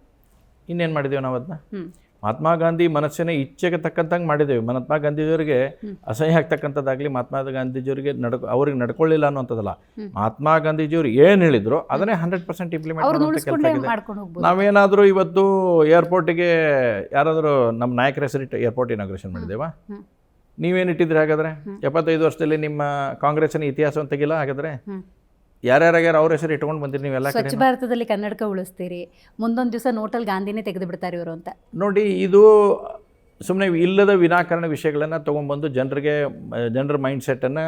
ಇನ್ನೇನು ಮಾಡಿದ್ದೇವೆ ನಾವು ಅದನ್ನ ಮಹಾತ್ಮ ಗಾಂಧಿ ಮನಸ್ಸಿನ ಇಚ್ಛೆಗೆ ತಕ್ಕಂತಂಗೆ ಮಾಡಿದ್ದೇವೆ ಮಹಾತ್ಮ ಗಾಂಧೀಜಿಯವರಿಗೆ ಅಸಹ್ಯ ಆಗ್ತಕ್ಕಂಥದ್ದಾಗಲಿ ಮಹಾತ್ಮ ಗಾಂಧೀಜಿಯವರಿಗೆ ನಡ್ಕ ಅವ್ರಿಗೆ ನಡ್ಕೊಳ್ಳಿಲ್ಲ ಅನ್ನೋಂಥದ್ದಲ್ಲ ಮಹಾತ್ಮ ಗಾಂಧೀಜಿಯವರು ಏನು ಹೇಳಿದ್ರು ಅದನ್ನೇ ಹಂಡ್ರೆಡ್ ಪರ್ಸೆಂಟ್ ಇಂಪ್ಲಿಮೆಂಟ್ ಮಾಡುವಂಥ ಕೆಲಸ ನಾವೇನಾದರೂ ಇವತ್ತು ಏರ್ಪೋರ್ಟಿಗೆ ಯಾರಾದರೂ ನಮ್ಮ ನಾಯಕರ ಹೆಸರಿಟ್ಟು ಏರ್ಪೋರ್ಟ್ ಇನಾಗ್ರೇಷನ್ ಮಾಡಿದ್ದೇವಾ. ನೀವೇನು ಇಟ್ಟಿದ್ರಿ ಹಾಗಾದರೆ? ಎಪ್ಪತ್ತೈದು ವರ್ಷದಲ್ಲಿ ನಿಮ್ಮ ಕಾಂಗ್ರೆಸ್ನ ಇತಿಹಾಸವನ್ನು ತೆಗಿಲ್ಲ? ಹಾಗಾದರೆ ಯಾರ್ಯಾರಾಗ್ಯಾರು ಅವ್ರ ಹೆಸರು ಇಟ್ಕೊಂಡು ಬಂದಿರಿ ನೀವೆಲ್ಲ ಸ್ವಚ್ಛ ಭಾರತದಲ್ಲಿ ಕನ್ನಡಕ ಉಳಿಸ್ತೀರಿ. ಮುಂದೊಂದು ದಿವಸ ನೋಟಲ್ ಗಾಂಧಿನೇ ತೆಗೆದು ಬಿಡ್ತಾರೆ ಇವರು ಅಂತ. ನೋಡಿ ಇದು ಸುಮ್ಮನೆ ಇಲ್ಲದ ವಿನಾಕಾರಣ ವಿಷಯಗಳನ್ನು ತೊಗೊಂಡ್ಬಂದು ಜನರಿಗೆ ಜನರ ಮೈಂಡ್ ಸೆಟ್ಟನ್ನು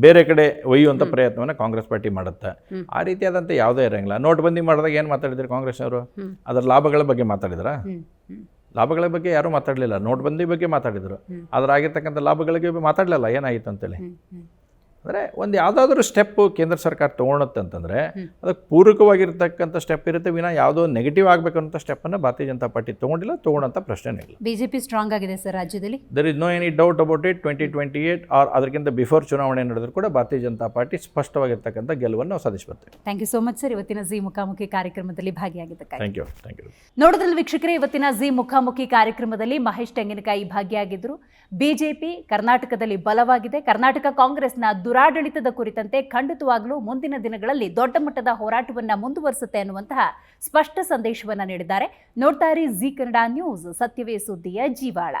ಬೇರೆ ಕಡೆ ಒಯ್ಯುವಂಥ ಪ್ರಯತ್ನವನ್ನು ಕಾಂಗ್ರೆಸ್ ಪಾರ್ಟಿ ಮಾಡುತ್ತೆ. ಆ ರೀತಿಯಾದಂಥ ಯಾವುದೇ ಇರಂಗಿಲ್ಲ. ನೋಟ್ಬಂದಿ ಮಾಡಿದಾಗ ಏನು ಮಾತಾಡಿದ್ರು ಕಾಂಗ್ರೆಸ್ ಅವರು ಹ್ಮ್. ಅದರ ಲಾಭಗಳ ಬಗ್ಗೆ ಮಾತಾಡಿದ್ರಾ? ಲಾಭಗಳ ಬಗ್ಗೆ ಯಾರೂ ಮಾತಾಡಲಿಲ್ಲ. ನೋಟ್ಬಂದಿ ಬಗ್ಗೆ ಮಾತಾಡಿದರು. ಆದ್ರೆ ಅದ್ರ ಆಗಿರ್ತಕ್ಕಂಥ ಲಾಭಗಳಿಗೆ ಮಾತಾಡಲಿಲ್ಲ. ಏನಾಯ್ತು ಅಂತೇಳಿ. ಅಂದರೆ ಒಂದು ಯಾವುದಾದ್ರೂ ಸ್ಟೆಪ್ಪು ಕೇಂದ್ರ ಸರ್ಕಾರ ತೊಗೊಳುತ್ತೆ ಅಂತಂದರೆ. ಅದಕ್ಕೆ ಪೂರಕವಾಗಿರ್ತಕ್ಕಂಥ ಸ್ಟೆಪ್ ಇರುತ್ತೆ ವಿನಾ ಯಾವುದೋ ನೆಗೆಟಿವ್ ಆಗಬೇಕಂತ ಸ್ಟೆಪ್ಪನ್ನು ಭಾರತೀಯ ಜನತಾ ಪಾರ್ಟಿ ತೊಗೊಂಡಿಲ್ಲ ತೊಗೊಳಂಥ ಪ್ರಶ್ನೆನೇ ಇಲ್ಲ. ಪಿ ಸ್ಟ್ರಾಂಗ್ ಆಗಿದೆ ಸರ್ ರಾಜ್ಯದಲ್ಲಿ? There is no any doubt about it twenty twenty eight or ಅದಕ್ಕಿಂತ ಬಿಫೋರ್ ಚುನಾವಣೆ ನಡೆದ್ರು ಕೂಡ ಭಾರತೀಯ ಜನತಾ ಪಾರ್ಟಿ ಸ್ಪಷ್ಟವಾಗಿರ್ತಕ್ಕಂಥ ಗೆಲುವನ್ನು ನಾವು thank you so much sir ಇವತ್ತಿನ ಜಿ ಮುಖಾಮುಖಿ ಕಾರ್ಯಕ್ರಮದಲ್ಲಿ ಭಾಗಿಯಾಗಿದ್ದಕ್ಕೆ ಥ್ಯಾಂಕ್ ಯು ಥ್ಯಾಂಕ್ ಯು ನೋಡಿದ್ರಲ್ಲಿ ವೀಕ್ಷಕರೇ ಇವತ್ತಿನ ಜಿ ಮುಖಾಮುಖಿ ಕಾರ್ಯಕ್ರಮದಲ್ಲಿ ಮಹೇಶ್ ತೆಂಗಿನಕಾಯಿ ಭಾಗಿಯಾಗಿದ್ದರು ಬಿಜೆಪಿ ಕರ್ನಾಟಕದಲ್ಲಿ ಬಲವಾಗಿದೆ. ಕರ್ನಾಟಕ ಕಾಂಗ್ರೆಸ್ನ ದುರಾಡಳಿತದ ಕುರಿತಂತೆ ಖಂಡಿತವಾಗಲೂ ಮುಂದಿನ ದಿನಗಳಲ್ಲಿ ದೊಡ್ಡ ಮಟ್ಟದ ಹೋರಾಟವನ್ನು ಮುಂದುವರಿಸುತ್ತೆ ಅನ್ನುವಂತಹ ಸ್ಪಷ್ಟ ಸಂದೇಶವನ್ನು ನೀಡಿದ್ದಾರೆ. ನೋಡ್ತಾ ಇರಿ ಜಿ ಕನ್ನಡ ನ್ಯೂಸ್ ಸತ್ಯವೇ ಸುದ್ದಿಯ ಜೀವಾಳ.